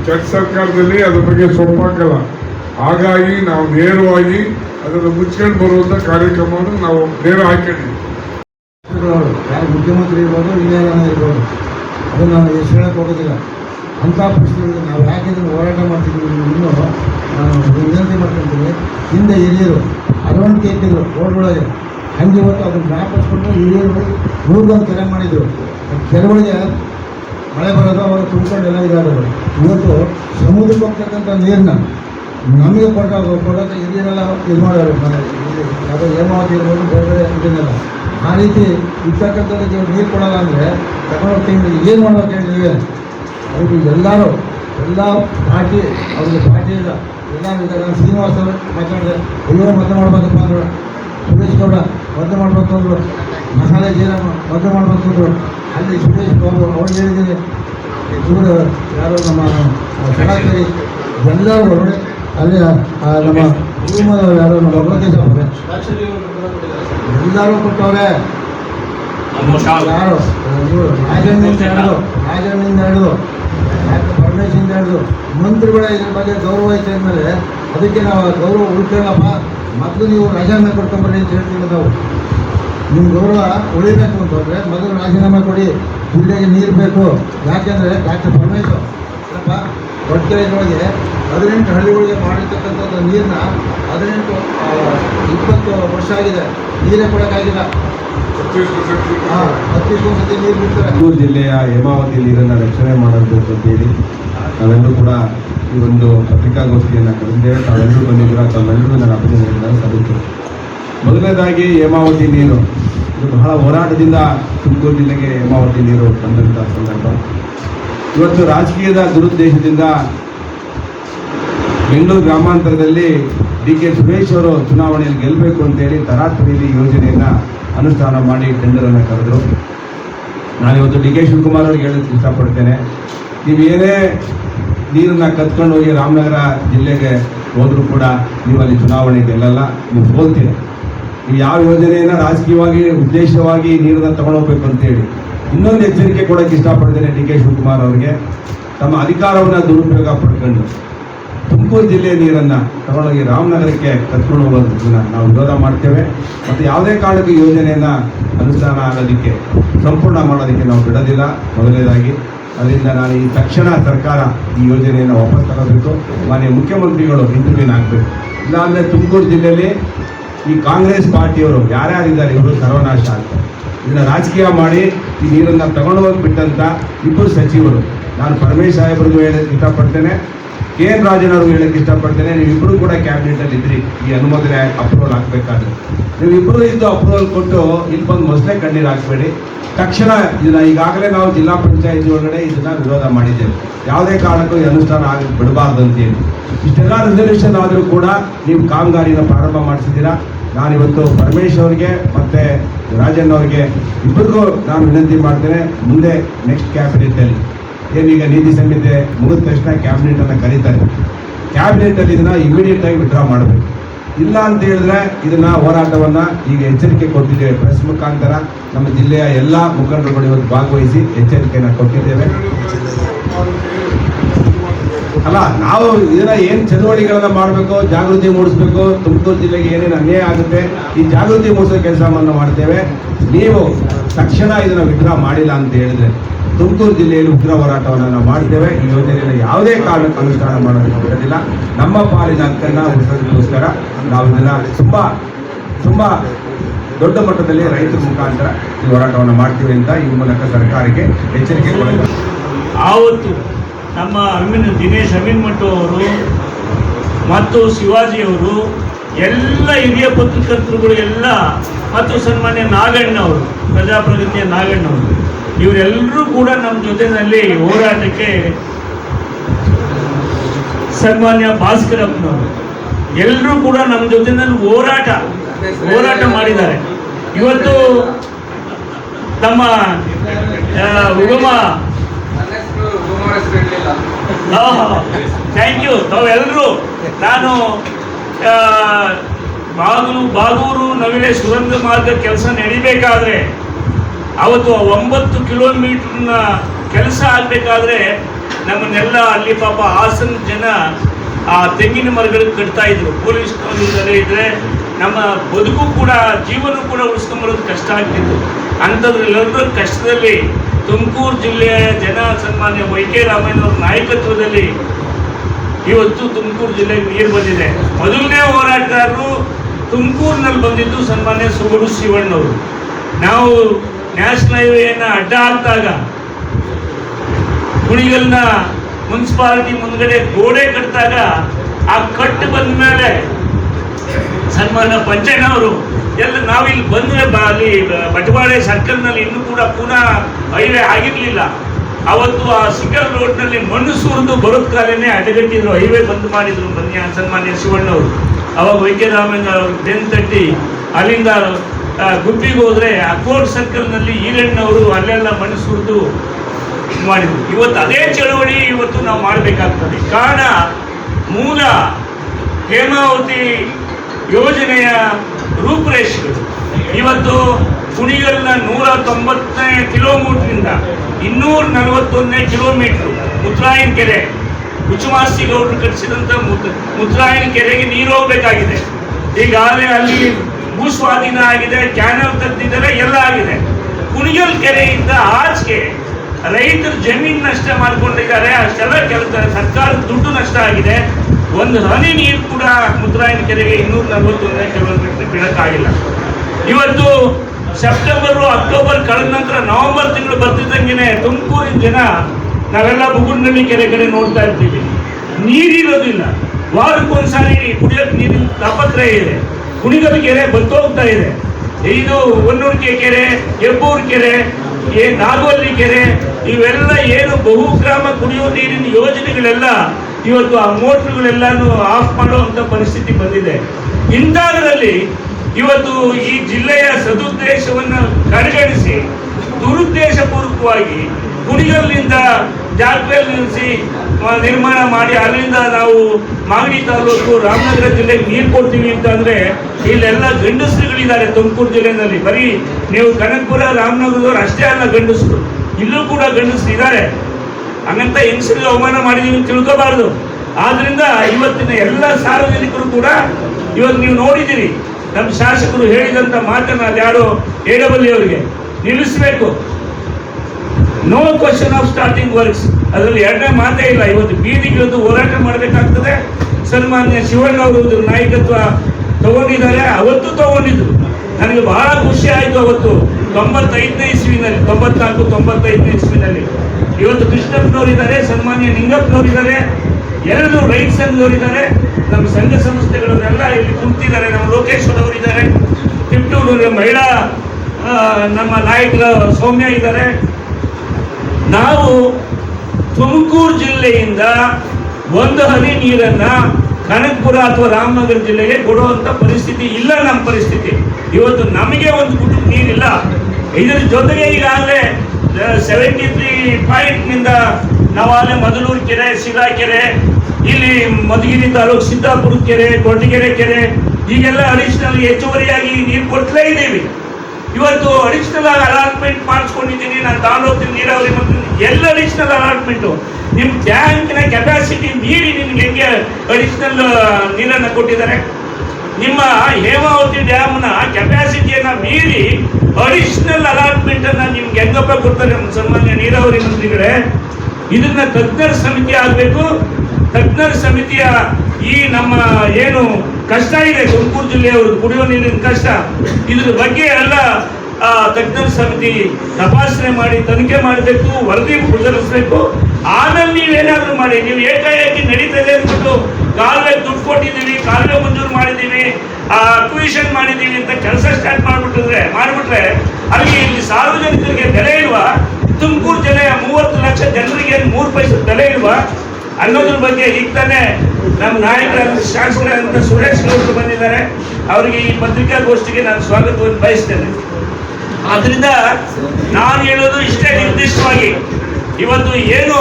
ಚರ್ಚ್ ಸರ್ಕಾರದಲ್ಲಿ ಅದ್ರ ಬಗ್ಗೆ ಸೊಪ್ಪಾಕಲ್ಲ. ಹಾಗಾಗಿ ನಾವು ನೇರವಾಗಿ ಅದನ್ನು ಮುಚ್ಕೊಂಡು ಬರುವಂತ ಕಾರ್ಯಕ್ರಮವನ್ನು ನಾವು ನೇರ ಹಾಕೊಂಡಿದ್ದೀವಿ ಯಾರು ಮುಖ್ಯಮಂತ್ರಿ ಇರ್ಬೋದು ಇನ್ನೇನ ಇರ್ಬೋದು, ಅದನ್ನು ನಾನು ಎಷ್ಟು ಹೇಳಕ್ ಹೋಗೋದಿಲ್ಲ. ಅಂಥ ಪರಿಸ್ಥಿತಿಯಲ್ಲಿ ನಾವು ಯಾಕೆ ಇದನ್ನು ಹೋರಾಟ ಮಾಡ್ತಿದ್ದೀವಿ ಇನ್ನೂ ನಾನು ವಿನಂತಿ ಮಾಡ್ಕೊಳ್ತೀನಿ. ಹಿಂದೆ ಹಿರಿಯರು ಅರವಣಿಕೆ ಇಟ್ಟಿದ್ರು ರೋಡ್ಗಳೊಳಗೆ ಹಂಗೆ ಇವತ್ತು ಅದನ್ನು ಜ್ಞಾಪಿಸ್ಕೊಂಡು ಹಿರಿಯರು ನೂರ್ಗೊಂದು ಕೆರೆ ಮಾಡಿದ್ರು. ಕೆರೆಗಳಿಗೆ ಮಳೆ ಬರೋದು ಅವರು ತುಂಬಿಕೊಂಡು ಎಲ್ಲ ಇದಾಗೋದು ಇವತ್ತು ಸಮುದ್ರಕ್ಕೆ ಹೋಗ್ತಕ್ಕಂಥ ನೀರನ್ನ ನಮಗೆ ಕೊಡೋದು ಕೊಡೋದು ಹಿರಿಯರೆಲ್ಲ ಇದು ಮಾಡೋರು ಯಾವುದೋ ಹೇಮಾವತಿ ಇರ್ಬೋದು ಬೇರೆ ಇದನ್ನೆಲ್ಲ. ಆ ರೀತಿ ಇರ್ತಕ್ಕಂಥದ್ದಕ್ಕೆ ನೀರು ಕೊಡಲ್ಲ ಅಂದರೆ ತಗೊಂಡೋಗ್ತೀನಿ ಏನು ಮಾಡ್ಬೇಕು ಹೇಳಿ ನೀವೇ? ಅವ್ರಿಗೆ ಎಲ್ಲರೂ ಎಲ್ಲ ಪಾರ್ಟಿ ಅವ್ರಿಗೆ ಪಾರ್ಟಿ ಇಲ್ಲ. ಸರ್ ನಾನು ಶ್ರೀನಿವಾಸ ಮಾತಾಡಿದೆ. ಅಯ್ಯೋ ಮದ್ದು ಮಾಡ್ಬೇಕಪ್ಪ ಅಂದರು. ಸುರೇಶ್ ಗೌಡ ಮದ್ದು ಮಾಡ್ಬೇಕು ಮಸಾಲೆ ಜೀರಮ್ಮ ಮದ್ದು ಮಾಡ್ಬೇಕು ಅಲ್ಲಿ ಸುರೇಶ್ ಗೌಡ ಅವ್ರು ಹೇಳಿದ್ದೀನಿ. ಇವರು ಯಾರು ನಮ್ಮ ಸರಾಸರಿ ಎಲ್ಲರೂ ನೋಡಿ ಅಲ್ಲಿ ನಮ್ಮ ಯಾರೋ ನಮ್ಮ ಲೋಕೇಶ್ ಅವರೇ. ಎಲ್ಲರೂ ಕೊಟ್ಟವ್ರೆ. ಯಾರು? ರಾಜಣ್ಣಿಂದ ಹಿಡಿದು ರಾಜಣ್ಣಿಂದ ಹಿಡಿದು ಪರಮೇಶ್ ಪರಮೇಶಿಂದ ಹಿಡಿದು ಮಂತ್ರಿಗಳ ಇದ್ರ ಬಗ್ಗೆ ಗೌರವ ಐತೆ ಅಂದ್ರೆ ಅದಕ್ಕೆ ನಾವು ಗೌರವ ಉಳ್ಕೊಳ್ಳಪ್ಪ ಮೊದಲು ನೀವು ರಾಜೀನಾಮೆ ಕೊಡ್ಕೊಂಬರ್ರಿ ಅಂತ ಹೇಳ್ತೀವಿ ನಾವು. ನಿಮ್ಮ ಗೌರವ ಉಳಿಬೇಕು ಅಂತಂದರೆ ಮೊದಲು ರಾಜೀನಾಮೆ ಕೊಡಿ. ಜಿಲ್ಲೆಗೆ ನೀರು ಬೇಕು. ಯಾಕೆಂದರೆ ಡಾಕ್ಟರ್ ಪರಮೇಶ್ವರ್. ಏನಪ್ಪ? ಒಟ್ಟಿಗೆ ಹದಿನೆಂಟು ಹಳ್ಳಿಗಳಿಗೆ ಮಾಡಿರ್ತಕ್ಕಂಥದ್ದು ನೀರನ್ನ ಹದಿನೆಂಟು ಇಪ್ಪತ್ತು ವರ್ಷ ಆಗಿದೆ. ನೀರೇ ಕೊಡೋಕ್ಕಾಗಿಲ್ಲ. ಹಾಂ ನೀರು ಜಿಲ್ಲೆಯ ಹೇಮಾವತಿ ನೀರನ್ನು ರಕ್ಷಣೆ ಮಾಡಬೇಕು ಅಂತೇಳಿ ನಾವೆಲ್ಲರೂ ಕೂಡ ಈ ಒಂದು ಪತ್ರಿಕಾಗೋಷ್ಠಿಯನ್ನು ಕರೆದಿದ್ದೇವೆ. ತಾವೆಲ್ಲರೂ ಬಂದಿದ್ದೀರ ತಾವೆಲ್ಲರೂ ನನ್ನ ಅಭಿನಂದನೆಗಳನ್ನು ಸಲ್ಲಿಸ್ತೇವೆ. ಮೊದಲನೇದಾಗಿ ಹೇಮಾವತಿ ನೀರು. ಇದು ಬಹಳ ಹೋರಾಟದಿಂದ ತುಮಕೂರು ಜಿಲ್ಲೆಗೆ ಹೇಮಾವತಿ ನೀರು ಬಂದಂಥ ಸಂದರ್ಭ. ಇವತ್ತು ರಾಜಕೀಯದ ದುರುದ್ದೇಶದಿಂದ ಬೆಂಗಳೂರು ಗ್ರಾಮಾಂತರದಲ್ಲಿ ಡಿ ಕೆ ಸುರೇಶ್ ಅವರು ಚುನಾವಣೆಯಲ್ಲಿ ಗೆಲ್ಲಬೇಕು ಅಂತೇಳಿ ತರಾತುರಿಯಲ್ಲಿ ಯೋಜನೆಯನ್ನು ಅನುಷ್ಠಾನ ಮಾಡಿ ಟೆಂಡರನ್ನು ಕರೆದರು. ನಾನಿವತ್ತು ಡಿ ಕೆ ಶಿವಕುಮಾರ್ ಅವ್ರಿಗೆ ಹೇಳಕ್ಕೆ ಇಷ್ಟಪಡ್ತೇನೆ. ನೀವು ಏನೇ ನೀರನ್ನು ಕತ್ಕೊಂಡು ಹೋಗಿ ರಾಮನಗರ ಜಿಲ್ಲೆಗೆ ಹೋದರೂ ಕೂಡ ನೀವು ಅಲ್ಲಿ ಚುನಾವಣೆ ಗೆಲ್ಲಲ್ಲ, ನೀವು ಸೋಲ್ತೀರ ನೀವು ಯಾವ ಯೋಜನೆಯನ್ನು ರಾಜಕೀಯವಾಗಿ, ಉದ್ದೇಶವಾಗಿ ನೀರನ್ನು ತಗೊಂಡೋಗ್ಬೇಕು ಅಂತೇಳಿ ಇನ್ನೊಂದು ಎಚ್ಚರಿಕೆ ಕೊಡೋಕ್ಕೆ ಇಷ್ಟಪಡ್ತೇನೆ ಡಿ ಕೆ ಶಿವಕುಮಾರ್ ಅವರಿಗೆ. ತಮ್ಮ ಅಧಿಕಾರವನ್ನು ದುರುಪಯೋಗ ಪಡ್ಕೊಂಡು. ತುಮಕೂರು ಜಿಲ್ಲೆಯ ನೀರನ್ನು ತಗೊಂಡೋಗಿ ರಾಮನಗರಕ್ಕೆ ಕತ್ಕೊಂಡು ಹೋಗೋದನ್ನ ನಾವು ವಿರೋಧ ಮಾಡ್ತೇವೆ. ಮತ್ತು ಯಾವುದೇ ಕಾರಣಕ್ಕೂ ಯೋಜನೆಯನ್ನು ಅನುಷ್ಠಾನ ಆಗೋದಕ್ಕೆ ಸಂಪೂರ್ಣ ಮಾಡೋದಕ್ಕೆ ನಾವು ಬಿಡೋದಿಲ್ಲ. ಮೊದಲನೇದಾಗಿ, ಅದರಿಂದ ನಾನು ಈ ತಕ್ಷಣ ಸರ್ಕಾರ ಈ ಯೋಜನೆಯನ್ನು ವಾಪಸ್ ತಗೋಬೇಕು. ಮಾನ್ಯ ಮುಖ್ಯಮಂತ್ರಿಗಳು ಹಿಂದಿರುಗಿನ ಹಾಕಬೇಕು ಇಲ್ಲಾಂದರೆ ತುಮಕೂರು ಜಿಲ್ಲೆಯಲ್ಲಿ ಈ ಕಾಂಗ್ರೆಸ್ ಪಾರ್ಟಿಯವರು ಯಾರ್ಯಾರಿದ್ದಾರೆ ಇವರು ಸರ್ವನಾಶ ಆಗ್ತಾರೆ. ಇದನ್ನು ರಾಜಕೀಯ ಮಾಡಿ ಈ ನೀರನ್ನು ತಗೊಂಡು ಹೋಗಿ ಬಿಟ್ಟಂತ ಇಬ್ಬರು ಸಚಿವರು. ನಾನು ಪರಮೇಶ್ ಸಾಹೇಬ್ರಿಗೂ ಹೇಳಿ ಇಷ್ಟಪಡ್ತೇನೆ. ಕೆ ಎನ್ ರಾಜನವರು ಹೇಳಕ್ಕೆ ಇಷ್ಟಪಡ್ತೇನೆ ನೀವಿಬ್ಬರು ಕೂಡ ಕ್ಯಾಬಿನೆಟಲ್ಲಿ ಇದ್ರಿ. ಈ ಅನುಮೋದನೆ ಅಪ್ರೂವಲ್ ನೀವು ನೀವಿಬ್ಬರು ಇದ್ದು ಅಪ್ರೂವಲ್ ಕೊಟ್ಟು ಇಲ್ಲಿ ಬಂದು ಮೊಸಳೆ ಕಣ್ಣೀರು ಹಾಕಬೇಡಿ. ತಕ್ಷಣ ಇದನ್ನ ಈಗಾಗಲೇ ನಾವು ಜಿಲ್ಲಾ ಪಂಚಾಯತಿ ಒಳಗಡೆ ಇದನ್ನ ವಿರೋಧ ಮಾಡಿದ್ದೇವೆ. ಯಾವುದೇ ಕಾರಣಕ್ಕೂ ಈ ಅನುಷ್ಠಾನ ಆಗ ಬಿಡಬಾರ್ದು ಅಂತೇಳಿ. ಇಷ್ಟೆಲ್ಲ ರೆಸಲ್ಯೂಷನ್ ಆದರೂ ಕೂಡ ನೀವು ಕಾಮಗಾರಿನ ಪ್ರಾರಂಭ ಮಾಡಿಸಿದ್ದೀರಾ? ನಾನಿವತ್ತು ಪರಮೇಶ್ ಅವರಿಗೆ ಮತ್ತು ರಾಜನ್ ಅವರಿಗೆ ಇಬ್ಬರಿಗೂ ನಾನು ವಿನಂತಿ ಮಾಡ್ತೇನೆ, ಮುಂದೆ ನೆಕ್ಸ್ಟ್ ಕ್ಯಾಬಿನೆಟಲ್ಲಿ ಏನೀಗ ನೀತಿ ಸಂಹಿತೆ ಮುಗಿದ ತಕ್ಷಣ ಕ್ಯಾಬಿನೆಟನ್ನು ಕರೀತಾರೆ. ಕ್ಯಾಬಿನೆಟಲ್ಲಿ ಇದನ್ನು ಇಮಿಡಿಯೇಟಾಗಿ ವಿಡ್ರಾ ಮಾಡಬೇಕು. ಇಲ್ಲ ಅಂತ ಹೇಳಿದ್ರೆ ಇದನ್ನ ಹೋರಾಟವನ್ನ ಈಗ ಎಚ್ಚರಿಕೆ ಕೊಟ್ಟಿದ್ದೇವೆ. ಪ್ರೆಸ್ ಮುಖಾಂತರ ನಮ್ಮ ಜಿಲ್ಲೆಯ ಎಲ್ಲ ಮುಖಂಡರುಗಳು ಇವತ್ತು ಭಾಗವಹಿಸಿ ಎಚ್ಚರಿಕೆಯನ್ನು ಕೊಟ್ಟಿದ್ದೇವೆ. ಅಲ್ಲ, ನಾವು ಇದನ್ನ ಏನು ಚಳುವಳಿಗಳನ್ನು ಮಾಡಬೇಕು, ಜಾಗೃತಿ ಮೂಡಿಸ್ಬೇಕು, ತುಮಕೂರು ಜಿಲ್ಲೆಗೆ ಏನೇನು ಅನ್ಯಾಯ ಆಗುತ್ತೆ, ಈ ಜಾಗೃತಿ ಮೂಡಿಸೋ ಕೆಲಸವನ್ನು ಮಾಡ್ತೇವೆ. ನೀವು ತಕ್ಷಣ ಇದನ್ನ ವಿಡ್ರಾ ಮಾಡಿಲ್ಲ ಅಂತ ಹೇಳಿದ್ರೆ ತುಮಕೂರು ಜಿಲ್ಲೆಯಲ್ಲಿ ಉಗ್ರ ಹೋರಾಟವನ್ನು ನಾವು ಮಾಡ್ತೇವೆ. ಈ ಯೋಜನೆಯನ್ನು ಯಾವುದೇ ಕಾರಣಕ್ಕೂ ಅನುಷ್ಠಾನ ಮಾಡೋದಕ್ಕೆ ಬಿಡೋದಿಲ್ಲ. ನಮ್ಮ ಪಾಲಿನ ಹಕ್ಕನ್ನು ಉಳಿಸೋದಕ್ಕೋಸ್ಕರ ನಾವು ಇದನ್ನು ತುಂಬ ತುಂಬ ದೊಡ್ಡ ಮಟ್ಟದಲ್ಲಿ ರೈತರ ಮುಖಾಂತರ ಈ ಹೋರಾಟವನ್ನು ಮಾಡ್ತೀವಿ ಅಂತ ಈ ಮೂಲಕ ಸರ್ಕಾರಕ್ಕೆ ಎಚ್ಚರಿಕೆ ಕೊಡಬೇಕು ಆವತ್ತು ನಮ್ಮ ಅಮೀನ್ ದಿನೇಶ್ ಅಮೀನ್ ಮಟ್ಟು ಅವರು ಮತ್ತು ಶಿವಾಜಿಯವರು ಎಲ್ಲ ಹಿರಿಯ ಪತ್ರಕರ್ತರುಗಳು ಎಲ್ಲ ಮತ್ತು ಸನ್ಮಾನ್ಯ ನಾಗಣ್ಣವರು ಪ್ರಜಾಪ್ರತಿನಿಧಿಯ ನಾಗಣ್ಣವರು. ಇವರೆಲ್ಲರೂ ಕೂಡ ನಮ್ಮ ಜೊತೆಯಲ್ಲಿ ಹೋರಾಟಕ್ಕೆ ಸನ್ಮಾನ್ಯ ಭಾಸ್ಕರಪ್ಪನವರು ಎಲ್ಲರೂ ಕೂಡ ನಮ್ಮ ಜೊತೆಯಲ್ಲಿ ಹೋರಾಟ ಹೋರಾಟ ಮಾಡಿದ್ದಾರೆ. ಇವತ್ತು ತಮ್ಮ ಆ, ಉಗಮ ಥ್ಯಾಂಕ್ ಯು ತಾವೆಲ್ಲರೂ ನಾನು ಬಾಗಲು ಬಾಗೂರು ನವಿಲೆ ಸುರಂಗ ಮಾರ್ಗ ಕೆಲಸ ನಡಿಬೇಕಾದ್ರೆ ಅವತ್ತು ಒಂಬತ್ತು ಕಿಲೋಮೀಟರ್ನ ಕೆಲಸ ಆಗಬೇಕಾದ್ರೆ ನಮ್ಮನ್ನೆಲ್ಲ ಅಲ್ಲಿ ಪಾಪ ಹಾಸನ ಜನ ಆ ತೆಂಗಿನ ಮರಗಳಿಗೆ ಕಟ್ತಾ ಇದ್ರು. ಪೊಲೀಸ್ ಇದ್ರೆ ಇದ್ರೆ ನಮ್ಮ ಬದುಕು ಕೂಡ, ಜೀವನ ಕೂಡ ಉಳಿಸ್ಕೊಂಬರೋದು ಕಷ್ಟ ಆಗ್ತಿತ್ತು. ಅಂಥದ್ರೆಲ್ಲರೂ ಕಷ್ಟದಲ್ಲಿ ತುಮಕೂರು ಜಿಲ್ಲೆಯ ಜನ ಸನ್ಮಾನ್ಯ ವೈ ಕೆ ರಾಮಯ್ಯನವರ ನಾಯಕತ್ವದಲ್ಲಿ ಇವತ್ತು ತುಮಕೂರು ಜಿಲ್ಲೆಗೆ ನೀರು ಬಂದಿದೆ. ಮೊದಲನೇ ಹೋರಾಟಗಾರರು ತುಮಕೂರಿನಲ್ಲಿ ಬಂದಿದ್ದು ಸನ್ಮಾನ್ಯ ಸುಗಡು ಶಿವಣ್ಣವರು. ನಾವು ನ್ಯಾಷನಲ್ ಹೈವೇಯನ್ನ ಅಡ್ಡ ಹಾಕಿದಾಗ ಕುಣಿಗಲ್ನ ಮುನ್ಸಿಪಾಲಿಟಿ ಮುಂದ್ಗಡೆ ಗೋಡೆ ಕಟ್ಟಿದಾಗ ಆ ಕಟ್ಟು ಬಂದ ಮೇಲೆ ಸನ್ಮಾನ ಪಂಚಣ್ಣವರು ಎಲ್ಲ ನಾವಿಲ್ಲಿ ಬಂದ್ರೆ ಬ- ಅಲ್ಲಿ ಬಟವಾಡೆ ಸರ್ಕಲ್ನಲ್ಲಿ ಇನ್ನೂ ಕೂಡ ಪುನಃ ಹೈವೇ ಆಗಿರಲಿಲ್ಲ. ಅವತ್ತು ಆ ಸಿಂಗಲ್ ರೋಡ್ನಲ್ಲಿ ಮಣ್ಣು ಸುರಿದು ಬರೋದ್ ಕಾಲೇನೆ ಅಡ್ಡಗಟ್ಟಿದ್ರು ಹೈವೇ ಬಂದ್ ಮಾಡಿದ್ರು, ಬನ್ನಿ ಸನ್ಮಾನ್ಯ ಶಿವಣ್ಣವರು ಅವಾಗ ರಾಮೆನ್ ಅವರು ಬೆನ್ ತಟ್ಟಿ ಅಲ್ಲಿಂದ ಗುಬ್ಬಿಗೆ ಹೋದರೆ ಅಕೋಡ್ ಸರ್ಕಲ್ನಲ್ಲಿ ಈರಣ್ಣವರು ಅಲ್ಲೆಲ್ಲ ಮಣ್ಣು ಸುರಿದು ಮಾಡಿದ್ರು. ಇವತ್ತು ಅದೇ ಚಳವಳಿ ಇವತ್ತು ನಾವು ಮಾಡಬೇಕಾಗ್ತದೆ. ಕಾರಣ ಮೂಲ ಹೇಮಾವತಿ ಯೋಜನೆಯ ರೂಪುರೇಷೆಗಳು. ಇವತ್ತು ಕುಣಿಗಲ್ನ ನೂರ ತೊಂಬತ್ತನೇ ಕಿಲೋಮೀಟ್ರಿಂದ ಇನ್ನೂರ ನಲವತ್ತೊಂದನೇ ಕಿಲೋಮೀಟರ್ ಮುತ್ರಾಯನ್ ಕೆರೆ. ಉಚ್ಚುಮಾಸಿ ಗೌಡರು ಕಟ್ಟಿಸಿದಂಥ ಮುತ್, ಮುತ್ರಾಯನ್ ಕೆರೆಗೆ ನೀರು ಹೋಗ್ಬೇಕಾಗಿದೆ. ಈಗಾಗಲೇ ಅಲ್ಲಿ ಭೂಸ್ವಾಧೀನ ಆಗಿದೆ ಕ್ಯಾನಲ್ ತಂದಿದ್ದಾರೆ ಎಲ್ಲ ಆಗಿದೆ. ಕುಣಿಗಲ್ ಕೆರೆಯಿಂದ ಆಚೆಗೆ ರೈತರು ಜಮೀನು ನಷ್ಟ ಮಾಡ್ಕೊಂಡಿದ್ದಾರೆ, ಅಷ್ಟೆಲ್ಲ ಕೆಲಸ ಸರ್ಕಾರದ ದುಡ್ಡು ನಷ್ಟ ಆಗಿದೆ. ಒಂದು ಹನಿ ನೀರು ಕೂಡ ಮುದ್ರಾಯನ ಕೆರೆಗೆ ಇನ್ನೂರ ನಲವತ್ತೊಂದನೇ ಕಿಲೋಮೀಟರ್ ಬಿಡಕ್ಕಾಗಿಲ್ಲ ಇವತ್ತು ಸೆಪ್ಟೆಂಬರ್, ಅಕ್ಟೋಬರ್ ಕಳೆದ ನಂತರ ನವೆಂಬರ್ ತಿಂಗಳು ಬರ್ತಿದ್ದಂಗೆ ತುಮಕೂರಿನ ಜನ ನಾವೆಲ್ಲ ಬುಗುಂಡಳ್ಳಿ ಕೆರೆ ಕಡೆ ನೋಡ್ತಾ ಇರ್ತೀವಿ. ನೀರಿರೋದಿಲ್ಲ. ವಾರಕ್ಕೊಂದ್ಸಾರಿ ಕುಡಿಯೋಕೆ ನೀರಿನ ತಾಪತ್ರಯ ಇದೆ. ಕುಣಿಗಲ್ ಕೆರೆ ಬತ್ತೋಗ್ತಾ ಇದೆ. ಇದು ಹೊನ್ನೂರ್ಕೆ ಕೆರೆ ಹೆಬ್ಬೂರ್ ಕೆರೆ ಏ ನಾಗವಲ್ಲಿ ಕೆರೆ, ಇವೆಲ್ಲ ಏನು ಬಹುಗ್ರಾಮ ಕುಡಿಯುವ ನೀರಿನ ಯೋಜನೆಗಳೆಲ್ಲ ಇವತ್ತು ಆ ಮೋಟ್ರುಗಳೆಲ್ಲಾನು ಆಫ್ ಮಾಡುವಂಥ ಪರಿಸ್ಥಿತಿ ಬಂದಿದೆ. ಇಂಥದ್ರಲ್ಲಿ ಇವತ್ತು ಈ ಜಿಲ್ಲೆಯ ಸದುದ್ದೇಶವನ್ನು ಕಡೆಗಣಿಸಿ, ದುರುದ್ದೇಶಪೂರ್ವಕವಾಗಿ ಕುಣಿಗಲ್ನಿಂದ ಜಾಗದಲ್ಲಿ ನಿಲ್ಲಿಸಿ ನಿರ್ಮಾಣ ಮಾಡಿ, ಅಲ್ಲಿಂದ ನಾವು ಮಾಗಡಿ ತಾಲೂಕು ರಾಮನಗರ ಜಿಲ್ಲೆಗೆ ನೀರು ಕೊಡ್ತೀವಿ ಅಂತಂದರೆ ಇಲ್ಲೆಲ್ಲ ಗಂಡಸರುಗಳಿದ್ದಾರೆ ತುಮಕೂರು ಜಿಲ್ಲೆಯಲ್ಲಿ ಬರೀ ನೀವು ಕನಕಪುರ, ರಾಮನಗರದವ್ರು ಅಷ್ಟೇ ಅಲ್ಲ ಗಂಡಸರು. ಇಲ್ಲೂ ಕೂಡ ಗಂಡಸರು ಇದ್ದಾರೆ. ಹಂಗಂತ ಹೆಂಗಸರಿಗೆ ಅವಮಾನ ಮಾಡಿದೀವಿ ತಿಳ್ಕೋಬಾರ್ದು. ಆದ್ರಿಂದ ಇವತ್ತಿನ ಎಲ್ಲ ಸಾರ್ವಜನಿಕರು ಕೂಡ ಇವತ್ತು ನೀವು ನೋಡಿದ್ದೀರಿ. ನಮ್ಮ ಶಾಸಕರು ಹೇಳಿದಂಥ ಮಾತನ್ನು ಅದು ಯಾರೋ ಹೇಳಬಲ್ಲಿ ಅವರಿಗೆ. ನಿಲ್ಲಿಸಬೇಕು. No question of starting works ಅದರಲ್ಲಿ ಎರಡನೇ ಮಾತೇ ಇಲ್ಲ. ಇವತ್ತು ಬೀದಿಗಿಳಿದು ಹೋರಾಟ ಮಾಡಬೇಕಾಗ್ತದೆ. ಸನ್ಮಾನ್ಯ ಶಿವಣ್ಣ ಅವರು ನಾಯಕತ್ವ ತಗೊಂಡಿದ್ದಾರೆ. ಅವತ್ತು ತಗೊಂಡಿದ್ರು. ನನಗೆ ಬಹಳ ಖುಷಿ ಆಯಿತು ಅವತ್ತು. ತೊಂಬತ್ತೈದನೇ ಇಸ್ವಿನಲ್ಲಿ, ತೊಂಬತ್ನಾಲ್ಕು, ತೊಂಬತ್ತೈದನೇ ಇಸ್ವಿನಲ್ಲಿ. ಇವತ್ತು ಕೃಷ್ಣಪ್ಪನವರಿದ್ದಾರೆ, ಸನ್ಮಾನ್ಯ ನಿಂಗಪ್ಪನವರಿದ್ದಾರೆ. ಎರಡು ರೈಟ್ ಸಂಘದವರಿದ್ದಾರೆ. ನಮ್ಮ ಸಂಘ ಸಂಸ್ಥೆಗಳನ್ನೆಲ್ಲ ಇಲ್ಲಿ ಕುಂತಿದ್ದಾರೆ. ನಮ್ಮ ಲೋಕೇಶ್ವರ್ ಅವರು ಇದ್ದಾರೆ ತಿಪ್ಟೂರು ಮಹಿಳಾ ನಮ್ಮ ನಾಯಕ ಸೌಮ್ಯ ಇದ್ದಾರೆ. ನಾವು ತುಮಕೂರು ಜಿಲ್ಲೆಯಿಂದ ಒಂದು ಹನಿ ನೀರನ್ನ ಕನಕಪುರ ಅಥವಾ ರಾಮನಗರ ಜಿಲ್ಲೆಗೆ ಕೊಡುವಂಥ ಪರಿಸ್ಥಿತಿ ಇಲ್ಲ ನಮ್ಮ ಪರಿಸ್ಥಿತಿ. ಇವತ್ತು ನಮಗೆ ಒಂದು ಕುಟುಂಬ ನೀರಿಲ್ಲ. ಇದರ ಜೊತೆಗೆ ಈಗಾಗಲೇ ಸೆವೆಂಟಿ ತ್ರೀ ಪಾಯಿಂಟ್ನಿಂದ ನಾವಾಗಲೇ ಮದಲೂರು ಕೆರೆ, ಶಿರಾ ಕೆರೆ, ಇಲ್ಲಿ ಮಧುಗಿರಿ ತಾಲೂಕು ಸಿದ್ದಾಪುರ ಕೆರೆ ಕೊರಟಗೆರೆ ಕೆರೆ, ಈಗೆಲ್ಲ ಅಡಿಷನಲ್ ಹೆಚ್ಚುವರಿಯಾಗಿ ನೀರು ಕೊಡ್ತಲೇ ಇದ್ದೀವಿ. ಇವತ್ತು ಅಡಿಷನಲ್ ಅಲಾಟ್ಮೆಂಟ್ ಮಾಡಿಸ್ಕೊಂಡಿದ್ದೀನಿ. ನಾನು ತಗೊಂಡೋಗ್ತೀನಿ ನೀರಾವರಿ ಮಂತ್ರಿ ಎಲ್ಲ ಅಡಿಷನಲ್ ಅಲಾಟ್ಮೆಂಟು ನಿಮ್ಮ ಟ್ಯಾಂಕ್ನ ಕೆಪಾಸಿಟಿ ಮೀರಿ ನಿಮ್ಗೆ ಹೆಂಗೆ ಅಡಿಷನಲ್ ನೀರನ್ನು ಕೊಟ್ಟಿದ್ದಾರೆ? ನಿಮ್ಮ ಹೇಮಾವತಿ ಡ್ಯಾಮ್ನ ಕೆಪಾಸಿಟಿಯನ್ನು ಮೀರಿ ಅಡಿಷನಲ್ ಅಲಾಟ್ಮೆಂಟನ್ನು ನಿಮ್ಗೆ ಹೆಂಗಪ್ಪ ಕೊಡ್ತಾರೆ ನಮ್ಮ ಸನ್ಮಾನ್ಯ ನೀರಾವರಿ ಮಂತ್ರಿಗಳೇ? ಇದನ್ನ ತಜ್ಞರ ಸಮಿತಿ ಆಗಬೇಕು. ತಜ್ಞರ ಸಮಿತಿಯ ಈ ನಮ್ಮ ಏನು ಕಷ್ಟ ಇದೆ. ತುಮಕೂರು ಜಿಲ್ಲೆಯವರು ಕುಡಿಯುವ ನೀರಿನ ಕಷ್ಟ. ಇದ್ರ ಬಗ್ಗೆ ಎಲ್ಲ ತಜ್ಞರ ಸಮಿತಿ ತಪಾಸಣೆ ಮಾಡಿ, ತನಿಖೆ ಮಾಡಬೇಕು, ವರದಿ ಪ್ರದರ್ಶಿಸಬೇಕು ಆಮೇಲೆ ನೀವೇನಾದ್ರೂ ಮಾಡಿ, ನೀವು ಏಕಾಏಕಿ ನಡೀತದೆ ಅಂದ್ಬಿಟ್ಟು ಕಾಲುವೆ ದುಡ್ಡು ಕೊಟ್ಟಿದ್ದೀವಿ, ಕಾಲುವೆ ಮಂಜೂರು ಮಾಡಿದ್ದೀವಿ ಅಕ್ವಿಷನ್ ಮಾಡಿದ್ದೀವಿ ಅಂತ ಕೆಲಸ ಸ್ಟಾರ್ಟ್ ಮಾಡಿಬಿಟ್ಟಿದ್ರೆ, ಮಾಡಿಬಿಟ್ರೆ ಅಲ್ಲಿ ಇಲ್ಲಿ ಸಾರ್ವಜನಿಕರಿಗೆ ಬೆಲೆ ಇಲ್ವಾ? ತುಮಕೂರು ಜಿಲ್ಲೆಯ ಮೂವತ್ತು ಲಕ್ಷ ಜನರಿಗೆ ಮೂರು ಪೈಸೆ ಬೆಲೆ ಇಲ್ವಾ? ಅನ್ನೋದ್ರ ಬಗ್ಗೆ ಈಗ ತಾನೇ ನಮ್ಮ ನಾಯಕರಾದ ಶಾಸಕರಾದಂಥ ಸುರೇಶ್ ಗೌಡರು ಬಂದಿದ್ದಾರೆ. ಅವರಿಗೆ ಈ ಪತ್ರಿಕಾಗೋಷ್ಠಿಗೆ ನಾನು ಸ್ವಾಗತವನ್ನು ಬಯಸ್ತೇನೆ. ಆದ್ರಿಂದ ನಾನು ಹೇಳೋದು ಇಷ್ಟೇ ನಿರ್ದಿಷ್ಟವಾಗಿ. ಇವತ್ತು ಏನು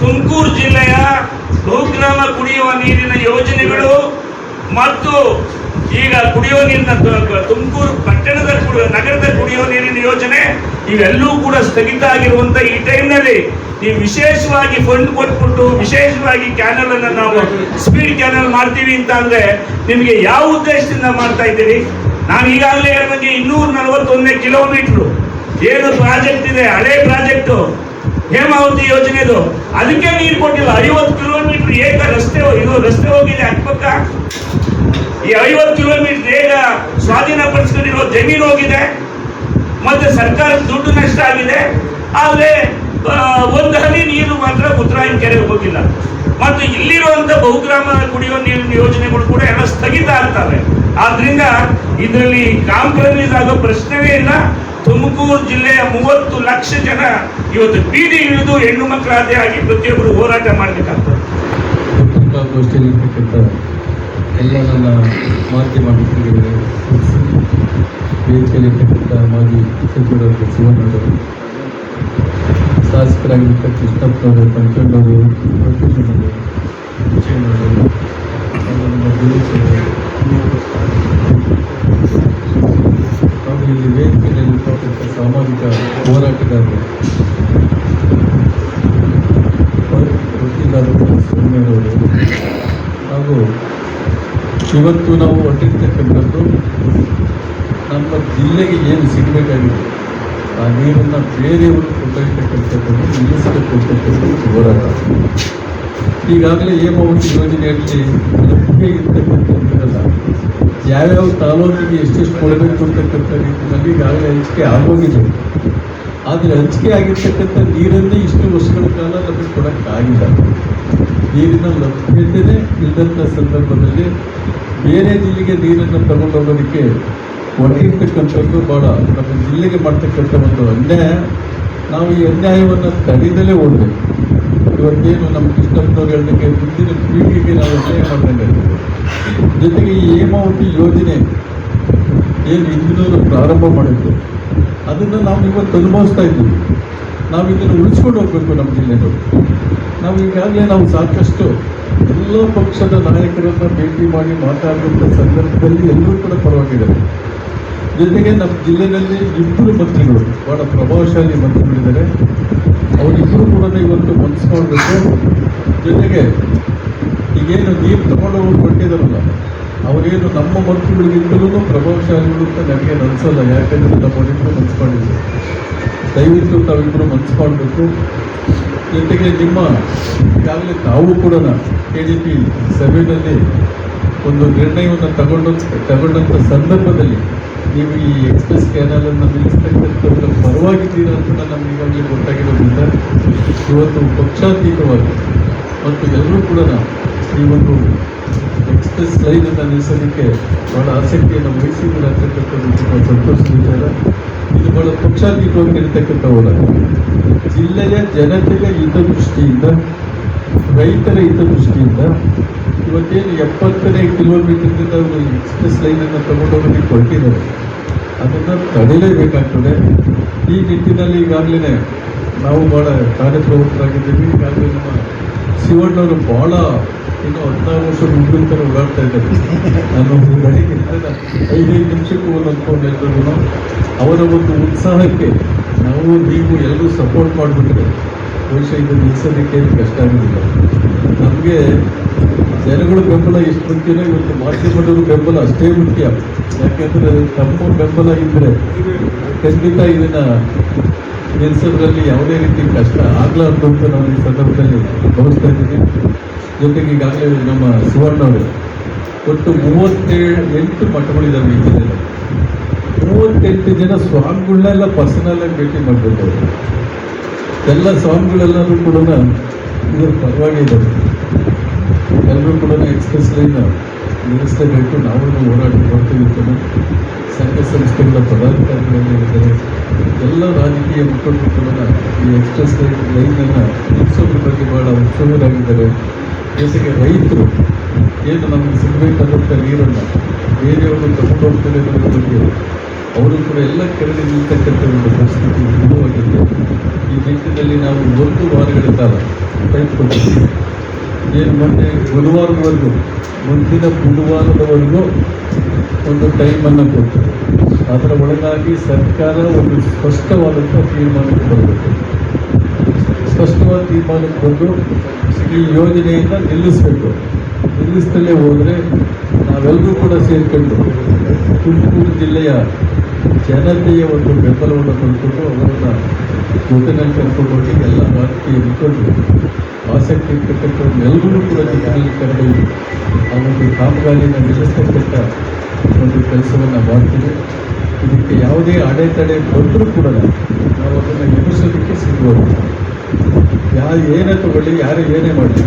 ತುಮಕೂರು ಜಿಲ್ಲೆಯ ಬಹುಗ್ರಾಮ ಕುಡಿಯುವ ನೀರಿನ ಯೋಜನೆಗಳು ಮತ್ತು ಈಗ ಕುಡಿಯುವ ನೀರಿನ ತುಮಕೂರು ಪಟ್ಟಣದ ನಗರದ ಕುಡಿಯುವ ನೀರಿನ ಯೋಜನೆ ಇವೆಲ್ಲವೂ ಕೂಡ ಸ್ಥಗಿತ ಆಗಿರುವಂತ ಈ ಟೈಮ್ನಲ್ಲಿ ನೀವು ವಿಶೇಷವಾಗಿ ಫಂಡ್ ಕೊಟ್ಬಿಟ್ಟು ವಿಶೇಷವಾಗಿ ಕ್ಯಾನಲ್ ಅನ್ನ ನಾವು ಸ್ಪೀಡ್ ಕ್ಯಾನಲ್ ಮಾಡ್ತೀವಿ ಅಂತ ಅಂದ್ರೆ ನಿಮಗೆ ಯಾವ ಉದ್ದೇಶದಿಂದ ಮಾಡ್ತಾ ಇದ್ದೀರಿ? ನಾನು ಈಗಾಗಲೇ ಹೇಳಿದಂಗೆ ಇನ್ನೂರ ನಲವತ್ತೊಂದನೇ ಕಿಲೋಮೀಟರ್ ಏನು ಪ್ರಾಜೆಕ್ಟ್ ಇದೆ, ಹಳೆ ಪ್ರಾಜೆಕ್ಟ್ ಹೇಮಾವತಿ ಯೋಜನೆದು. ಅದಕ್ಕೆ ನೀರು ಕೊಟ್ಟಿಲ್ಲ. ಐವತ್ತು ಕಿಲೋಮೀಟರ್ ಏಕ ರಸ್ತೆ ಇದು ರಸ್ತೆ ಹೋಗಿದೆ ಅಕ್ಕಪಕ್ಕ. ಈ ಐವತ್ತು ಕಿಲೋಮೀಟರ್ ಏಕ ಸ್ವಾಧೀನಪಡಿಸ್ಕೊಂಡಿರೋ ಜಮೀನು ಹೋಗಿದೆ. ಮತ್ತೆ ಸರ್ಕಾರದ ದುಡ್ಡು ನಷ್ಟ ಆಗಿದೆ. ಆದ್ರೆ ಒಂದು ಹನಿ ನೀರು ಮಾತ್ರ ಉತ್ತರಾಯಣ ಕೆರೆಗೆ ಹೋಗಿಲ್ಲ. ಮತ್ತು ಇಲ್ಲಿರುವಂತ ಬಹುಗ್ರಾಮ ಕುಡಿಯುವ ನೀರಿನ ಯೋಜನೆಗಳು ಕೂಡ ಎಲ್ಲ ಸ್ಥಗಿತ ಆಗ್ತವೆ. ಆದ್ರಿಂದ ಇದರಲ್ಲಿ ಕಾಂಪ್ರಮೈಸ್ ಆಗೋ ಪ್ರಶ್ನೆವೇ ಇಲ್ಲ. ತುಮಕೂರು ಜಿಲ್ಲೆಯ ಮೂವತ್ತು ಲಕ್ಷ ಜನ ಇವತ್ತು ಬೀದಿ ಇಳಿದು ಹೆಣ್ಣು ಮಕ್ಕಳಾದೇ ಆಗಿ ಪ್ರತಿಯೊಬ್ಬರು ಹೋರಾಟ ಮಾಡಬೇಕಾಗ್ತದೆ. ಎಲ್ಲ ನನ್ನ ಮಾಧ್ಯಮ ವೇದಿಕೆಯಲ್ಲಿರ್ತಕ್ಕಂಥ ಮಾಜಿ ಶಾಸಕರಾಗಿರ್ತಕ್ಕ ಕೃಷ್ಣಪ್ಪನವರು ಪಂಚಣ್ಣವರು ಪ್ರತಿಷ್ಠನವರು ಹಾಗೂ ಇಲ್ಲಿ ವೇದಿಕೆಯಲ್ಲಿರ್ತಕ್ಕಂಥ ಸಾಮಾಜಿಕ ಹೋರಾಟಗಾರರು ವಕೀಲರಾದ ಸೌಮ್ಯರವರು ಹಾಗೂ ಇವತ್ತು ನಾವು ಹೊರಟಿರ್ತಕ್ಕಂಥದ್ದು ನಮ್ಮ ಜಿಲ್ಲೆಗೆ ಏನು ಸಿಗಬೇಕಾಗಿದೆ? ಆ ನೀರನ್ನು ಬೇರೆಯವರು ಕೊಂಡೊಯ್ಯತಕ್ಕಂಥದ್ದನ್ನು ನಿಲ್ಲಿಸಬೇಕು ಅಂತಕ್ಕಂಥದ್ದು ಹೋರಾಟ ಈಗಾಗಲೇ ಹೇಮಾವತಿ ಯೋಜನೆಯಲ್ಲಿ ಲಭ್ಯ ಇರ್ತಕ್ಕಂಥದ್ದಲ್ಲ, ಯಾವ್ಯಾವ ತಾಲೂಕಿಗೆ ಎಷ್ಟೆಷ್ಟು ಕೊಡಬೇಕು ಅಂತಕ್ಕಂಥ ರೀತಿಯಲ್ಲಿ ಈಗಾಗಲೇ ಹಂಚಿಕೆ ಆಗೋಗಿದೆ. ಆದರೆ ಹಂಚಿಕೆ ಆಗಿರ್ತಕ್ಕಂಥ ನೀರನ್ನೇ ಇಷ್ಟು ವರ್ಷಗಳ ಕಾಲ ನಮಗೆ ಕೊಡೋಕ್ಕಾಗಿಲ್ಲ. ನೀರಿನ ಲಭ್ಯತೆಯೇ ಇಲ್ಲದಂಥ ಸಂದರ್ಭದಲ್ಲಿ ಬೇರೆ ಜಿಲ್ಲೆಗೆ ನೀರನ್ನು ತಗೊಂಡೋಗೋದಕ್ಕೆ ಹೊರಟಿರ್ತಕ್ಕಂಥದ್ದು ಭಾಳ ನಮ್ಮ ಜಿಲ್ಲೆಗೆ ಮಾಡ್ತಕ್ಕಂಥ ಒಂದು ಅನ್ಯಾಯ, ನಾವು ಈ ಅನ್ಯಾಯವನ್ನು ತಡೆಯದಲ್ಲೇ ಓಡಬೇಕು. ಇವತ್ತೇನು ನಮ್ಮ ಕೃಷ್ಣಪ್ಪನವ್ರು ಹೇಳಿದಂಗೆ ಮುಂದಿನ ಪೀಳಿಗೆಗೆ ನಾವು ಅನ್ಯಾಯ ಮಾಡ್ದಂಗೆ. ಜೊತೆಗೆ ಈ ಹೇಮಾವತಿ ಯೋಜನೆ ಏನು ಹಿಂದಿನವರು ಪ್ರಾರಂಭ ಮಾಡಿದ್ದು, ಅದನ್ನು ನಾವು ಇವತ್ತು ಅನುಭವಿಸ್ತಾ ಇದ್ದೀವಿ. ನಾವು ಇದನ್ನು ಉಳಿಸ್ಕೊಂಡು ಹೋಗ್ಬೇಕು ನಮ್ಮ ಜಿಲ್ಲೆಗಳು ನಾವು ಈಗಾಗಲೇ ನಾವು ಸಾಕಷ್ಟು ಎಲ್ಲ ಪಕ್ಷದ ನಾಯಕರನ್ನ ಭೇಟಿ ಮಾಡಿ ಮಾತಾಡುವಂಥ ಸಂದರ್ಭದಲ್ಲಿ ಎಲ್ಲರೂ ಕೂಡ ಪರವಾಗಿದ್ದಾರೆ. ಜೊತೆಗೆ ನಮ್ಮ ಜಿಲ್ಲೆಯಲ್ಲಿ ಇಬ್ಬರು ಮಂತ್ರಿಗಳು, ಬಹಳ ಪ್ರಭಾವಶಾಲಿ ಮಂತ್ರಿಗಳಿದ್ದಾರೆ. ಅವರಿಬ್ಬರು ಕೂಡ ಇವತ್ತು ಮನಸ್ಸು ಜೊತೆಗೆ ಈಗೇನು ನೀರು ತಗೊಂಡವರು ಕೊಟ್ಟಿದ್ದಾರಲ್ಲ ಅವರೇನು ನಮ್ಮ ಮಂತ್ರಿಗಳಿಗಿಂತಲೂ ಪ್ರಭಾವಶಾಲಿಗಳು ಅಂತ ನನಗೆ ಅನಿಸಲ್ಲ. ಯಾಕಂದ್ರೆ ನಮ್ಮವರಿಬ್ಬರು ಮನಸ್ಸು ಮಾಡಿದ್ರು. ದಯವಿಟ್ಟು ತಾವಿಬ್ಬರು ಮನಸ್ಸು ಮಾಡಬೇಕು. ಜೊತೆಗೆ ನಿಮ್ಮ ಈಗಾಗಲೇ ತಾವು ಕೂಡ ಕೆ ಡಿ ಪಿ ಸಭೆಯಲ್ಲಿ ಒಂದು ನಿರ್ಣಯವನ್ನು ತಗೊಂಡು ತಗೊಂಡಂಥ ಸಂದರ್ಭದಲ್ಲಿ ನೀವು ಈ ಎಕ್ಸ್ಪ್ರೆಸ್ ಕ್ಯಾನಲನ್ನು ನಿಲ್ಲಿಸ್ತಕ್ಕಂಥವ್ರ ಪರವಾಗಿದ್ದೀರಾ ಅಂತ ನಮ್ಗೆ ಈಗಾಗಲೇ ಗೊತ್ತಾಗಿರೋದ್ರಿಂದ ಇವತ್ತು ಪಕ್ಷಾತೀತವಾಗಿ ಮತ್ತು ಎಲ್ಲರೂ ಕೂಡ ಈ ಒಂದು ಎಕ್ಸ್ಪ್ರೆಸ್ ಲೈನನ್ನು ನಿಲ್ಲಿಸೋದಕ್ಕೆ ಬಹಳ ಆಸಕ್ತಿಯನ್ನು ವಹಿಸಿದ್ದೀರ ಅಂತಕ್ಕಂಥದ್ದು ತುಂಬ ಸಂತೋಷದ ವಿಚಾರ ಇದು ಬಹಳ ಪಕ್ಷಾತೀತವಾಗಿ ನಡೀತಕ್ಕಂಥ ಜಿಲ್ಲೆಯ ಜನತೆಯ ಹಿತದೃಷ್ಟಿಯಿಂದ, ರೈತರ ಹಿತದೃಷ್ಟಿಯಿಂದ ಇವತ್ತೇನು ಎಪ್ಪತ್ತನೇ ಕಿಲೋಮೀಟರ್ನಿಂದ ಒಂದು ಎಕ್ಸ್ಪ್ರೆಸ್ ಲೈನನ್ನು ತಗೊಂಡೋಗಿ ಕೊಟ್ಟಿದ್ದಾರೆ ಅದನ್ನು ತಡೆಯಲೇಬೇಕಾಗ್ತದೆ ಈ ನಿಟ್ಟಿನಲ್ಲಿ ಈಗಾಗಲೇ ನಾವು ಭಾಳ ಕಾರ್ಯಪ್ರವೃತ್ತರಾಗಿದ್ದೀವಿ. ಈಗಾಗಲೇ ನಮ್ಮ ಶಿವಣ್ಣವರು ಭಾಳ ಇನ್ನು ಹದಿನಾರು ವರ್ಷ ಮುಂದಿನ ಥರ ಓಡಾಡ್ತಾ ಇದ್ದಾರೆ. ನಾನು ಐದೈದು ನಿಮಿಷಕ್ಕೂ ಒಂದು ಅನ್ಕೊಂಡು ಎಲ್ಲರೂ ಅವರ ಒಂದು ಉತ್ಸಾಹಕ್ಕೆ ನಾವು, ನೀವು ಎಲ್ಲರೂ ಸಪೋರ್ಟ್ ಮಾಡಿಬಿಟ್ರೆ ಬಹುಶಃ ಇದು ನಿಲ್ಲಿಸೋದಕ್ಕೆ ಕಷ್ಟ ಆಗೋದಿಲ್ಲ. ನಮಗೆ ಜನಗಳ ಬೆಂಬಲ ಎಷ್ಟು ಮುಖ್ಯನೋ ಇವತ್ತು ಮಾಧ್ಯಮದವರು ಬೆಂಬಲ ಅಷ್ಟೇ ಮುಖ್ಯ ಯಾಕೆಂದರೆ ತಮ್ಮ ಬೆಂಬಲ ಇದ್ದರೆ ಖಂಡಿತ ಇದನ್ನ ನಿಲ್ಲಿಸೋದ್ರಲ್ಲಿ ಯಾವುದೇ ರೀತಿ ಕಷ್ಟ ಆಗ್ಲಾರ್ದು ಅಂತ ನಾವು ಈ ಸಂದರ್ಭದಲ್ಲಿ ಭಾವಿಸ್ತಾ ಇದ್ದೀನಿ. ಜೊತೆಗೆ ಈಗಾಗಲೇ ನಮ್ಮ ಸುವರ್ಣವರು ಒಟ್ಟು ಮೂವತ್ತೇಳು, ಎಂಟು ಮಠಗಳಿದ್ದಾವೆ ಈ ಜಿಲ್ಲೆಯಲ್ಲಿ. ಮೂವತ್ತೆಂಟು ಜನ ಸ್ವಾಮಿಗಳನ್ನೆಲ್ಲ ಪರ್ಸನಲ್ ಭೇಟಿ ಮಾಡಬೇಕು ಅವರು. ಎಲ್ಲ ಸ್ವಾಮಿಗಳೆಲ್ಲರೂ ಕೂಡ ಇದ್ರ ಪರವಾಗಿ ಇದ್ದಾರೆ. ಎಲ್ಲರೂ ಕೂಡ ಎಕ್ಸ್ಪ್ರೆಸ್ ಲೈನ್ ನಿಲ್ಲಿಸಲೇಬೇಕು. ನಾವು ಹೋರಾಟ ಮಾಡ್ತೀವಿ ಅಂತ ಸಂಘ ಸಂಸ್ಥೆಗಳ ಪದಾಧಿಕಾರಿಗಳೆಲ್ಲ ಇದ್ದಾರೆ. ಎಲ್ಲ ರಾಜಕೀಯ ಮುಖಂಡರು ಕೂಡ ಈ ಎಕ್ಸ್ಪ್ರೆಸ್ ಲೈನ್ ಲೈನನ್ನು ನಿಲ್ಲಿಸೋದ್ರ ಬಗ್ಗೆ ಬಹಳ ಉತ್ಸುಕರಾಗಿದ್ದಾರೆ. ಜೊತೆಗೆ ರೈತರು ಏನು ನಮಗೆ ಸಿಗಬೇಕಾದಂಥ ನೀರನ್ನು ಬೇರೆಯವರು ತಗೊಂಡು ಹೋಗ್ತಾರೆ ಅನ್ನೋದ್ರ ಬಗ್ಗೆ ಅವರು ಕೂಡ ಎಲ್ಲ ಕೆಳಗೆ ನಿಲ್ತಕ್ಕಂಥ ಒಂದು ಪರಿಸ್ಥಿತಿ ಉದ್ಭವವಾಗಿದೆ ಈ ನಿಟ್ಟಿನಲ್ಲಿ ನಾವು ಒಂದು ವಾರಗಳ ಕಾಲ ಕೊಟ್ಟಿದ್ದೀವಿ ಏನು ಮೊನ್ನೆ ಬುಧವಾರದವರೆಗೂ ಮುಂದಿನ ಬುಧವಾರದವರೆಗೂ ಒಂದು ಟೈಮನ್ನು ಕೊಟ್ಟರು. ಅದರ ಒಳಗಾಗಿ ಸರ್ಕಾರ ಒಂದು ಸ್ಪಷ್ಟವಾದಂಥ ತೀರ್ಮಾನಕ್ಕೆ ಬರಬೇಕು ಸ್ಪಷ್ಟವಾದ ತೀರ್ಮಾನಕ್ಕೆ ಬಂದು ಈ ಯೋಜನೆಯನ್ನು ನಿಲ್ಲಿಸಬೇಕು. ನಿಲ್ಲಿಸ್ತಲೇ ಹೋದರೆ ನಾವೆಲ್ಲರೂ ಕೂಡ ಸೇರಿಕೊಂಡು ತುಮಕೂರು ಜಿಲ್ಲೆಯ ಜನತೆಯ ಒಂದು ಬೆಂಬಲವನ್ನು ಪಡ್ಕೊಂಡು ಅವರನ್ನು ಜೊತೆನಲ್ಲಿ ಕರ್ಕೊಂಡು ಹೋಗಿ ಎಲ್ಲ ರಾಜಕೀಯ ಮುಖಂಡರು ಆಸಕ್ತಿ ಇರ್ತಕ್ಕಂಥ ಎಲ್ಲರೂ ಕೂಡ ಜೊತೆಯಲ್ಲಿ ಕರೆದು ಆ ಒಂದು ಕಾಮಗಾರಿನ ನಿಲ್ಲಿಸ್ತಕ್ಕಂಥ ಒಂದು ಕೆಲಸವನ್ನು ಮಾಡ್ತೀವಿ ಇದಕ್ಕೆ ಯಾವುದೇ ಅಡೆತಡೆ ಬಂದರೂ ಕೂಡ ನಾವು ಅದನ್ನು ಎದುರಿಸೋದಕ್ಕೆ ಸಿಗ್ಬೋದು ಯಾರು ಏನೇ ತಗೊಳ್ಳಿ, ಯಾರು ಏನೇ ಮಾಡಲಿ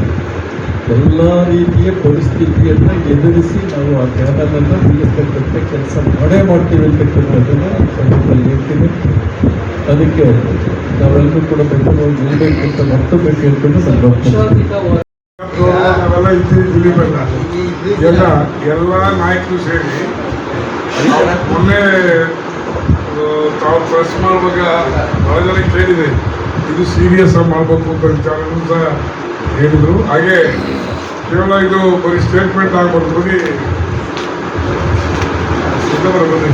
ಎಲ್ಲ ರೀತಿಯ ಪರಿಸ್ಥಿತಿಯನ್ನು ಎದುರಿಸಿ ನಾವು ಆ ಜ್ಞಾನವನ್ನು ತಿಳಿಸ್ತಕ್ಕಂಥ ಕೆಲಸ ಮಾಡೇ ಮಾಡ್ತೀವಿ ಅಂತಕ್ಕಂಥದ್ದನ್ನು ಸಂದರ್ಭದಲ್ಲಿ ಹೇಳ್ತೀನಿ. ಅದಕ್ಕೆ ನಾವೆಲ್ಲರೂ ಕೂಡ ಬೆಂಗಳೂರು ನಿಲ್ಲಬೇಕು ಅಂತ ಮತ್ತೊಮ್ಮೆ ಕೇಳ್ಕೊಂಡು. ನಾವೆಲ್ಲ ಇದ್ದೀವಿ ಎಲ್ಲ ಎಲ್ಲ ನಾಯಕರು ಸೇರಿ ಮೊನ್ನೆ ತಾವು ಪ್ರೆಸ್ ಮಾಡುವಾಗ ಬಹಳ ಜನ ಕೇಳಿದೆ ಇದು ಸೀರಿಯಸ್ ಆಗಿ ಮಾಡಬೇಕು ಅಂತ ವಿಚಾರನೂ ಸಹ ಹೇಳಿದರು. ಹಾಗೆ ಕೇವಲ ಇದು ಬರೀ ಸ್ಟೇಟ್ಮೆಂಟ್ ಆಗ್ಬಾರ್ದು ಬರೀ ಸಿದ್ದಮರ ಬನ್ನಿ.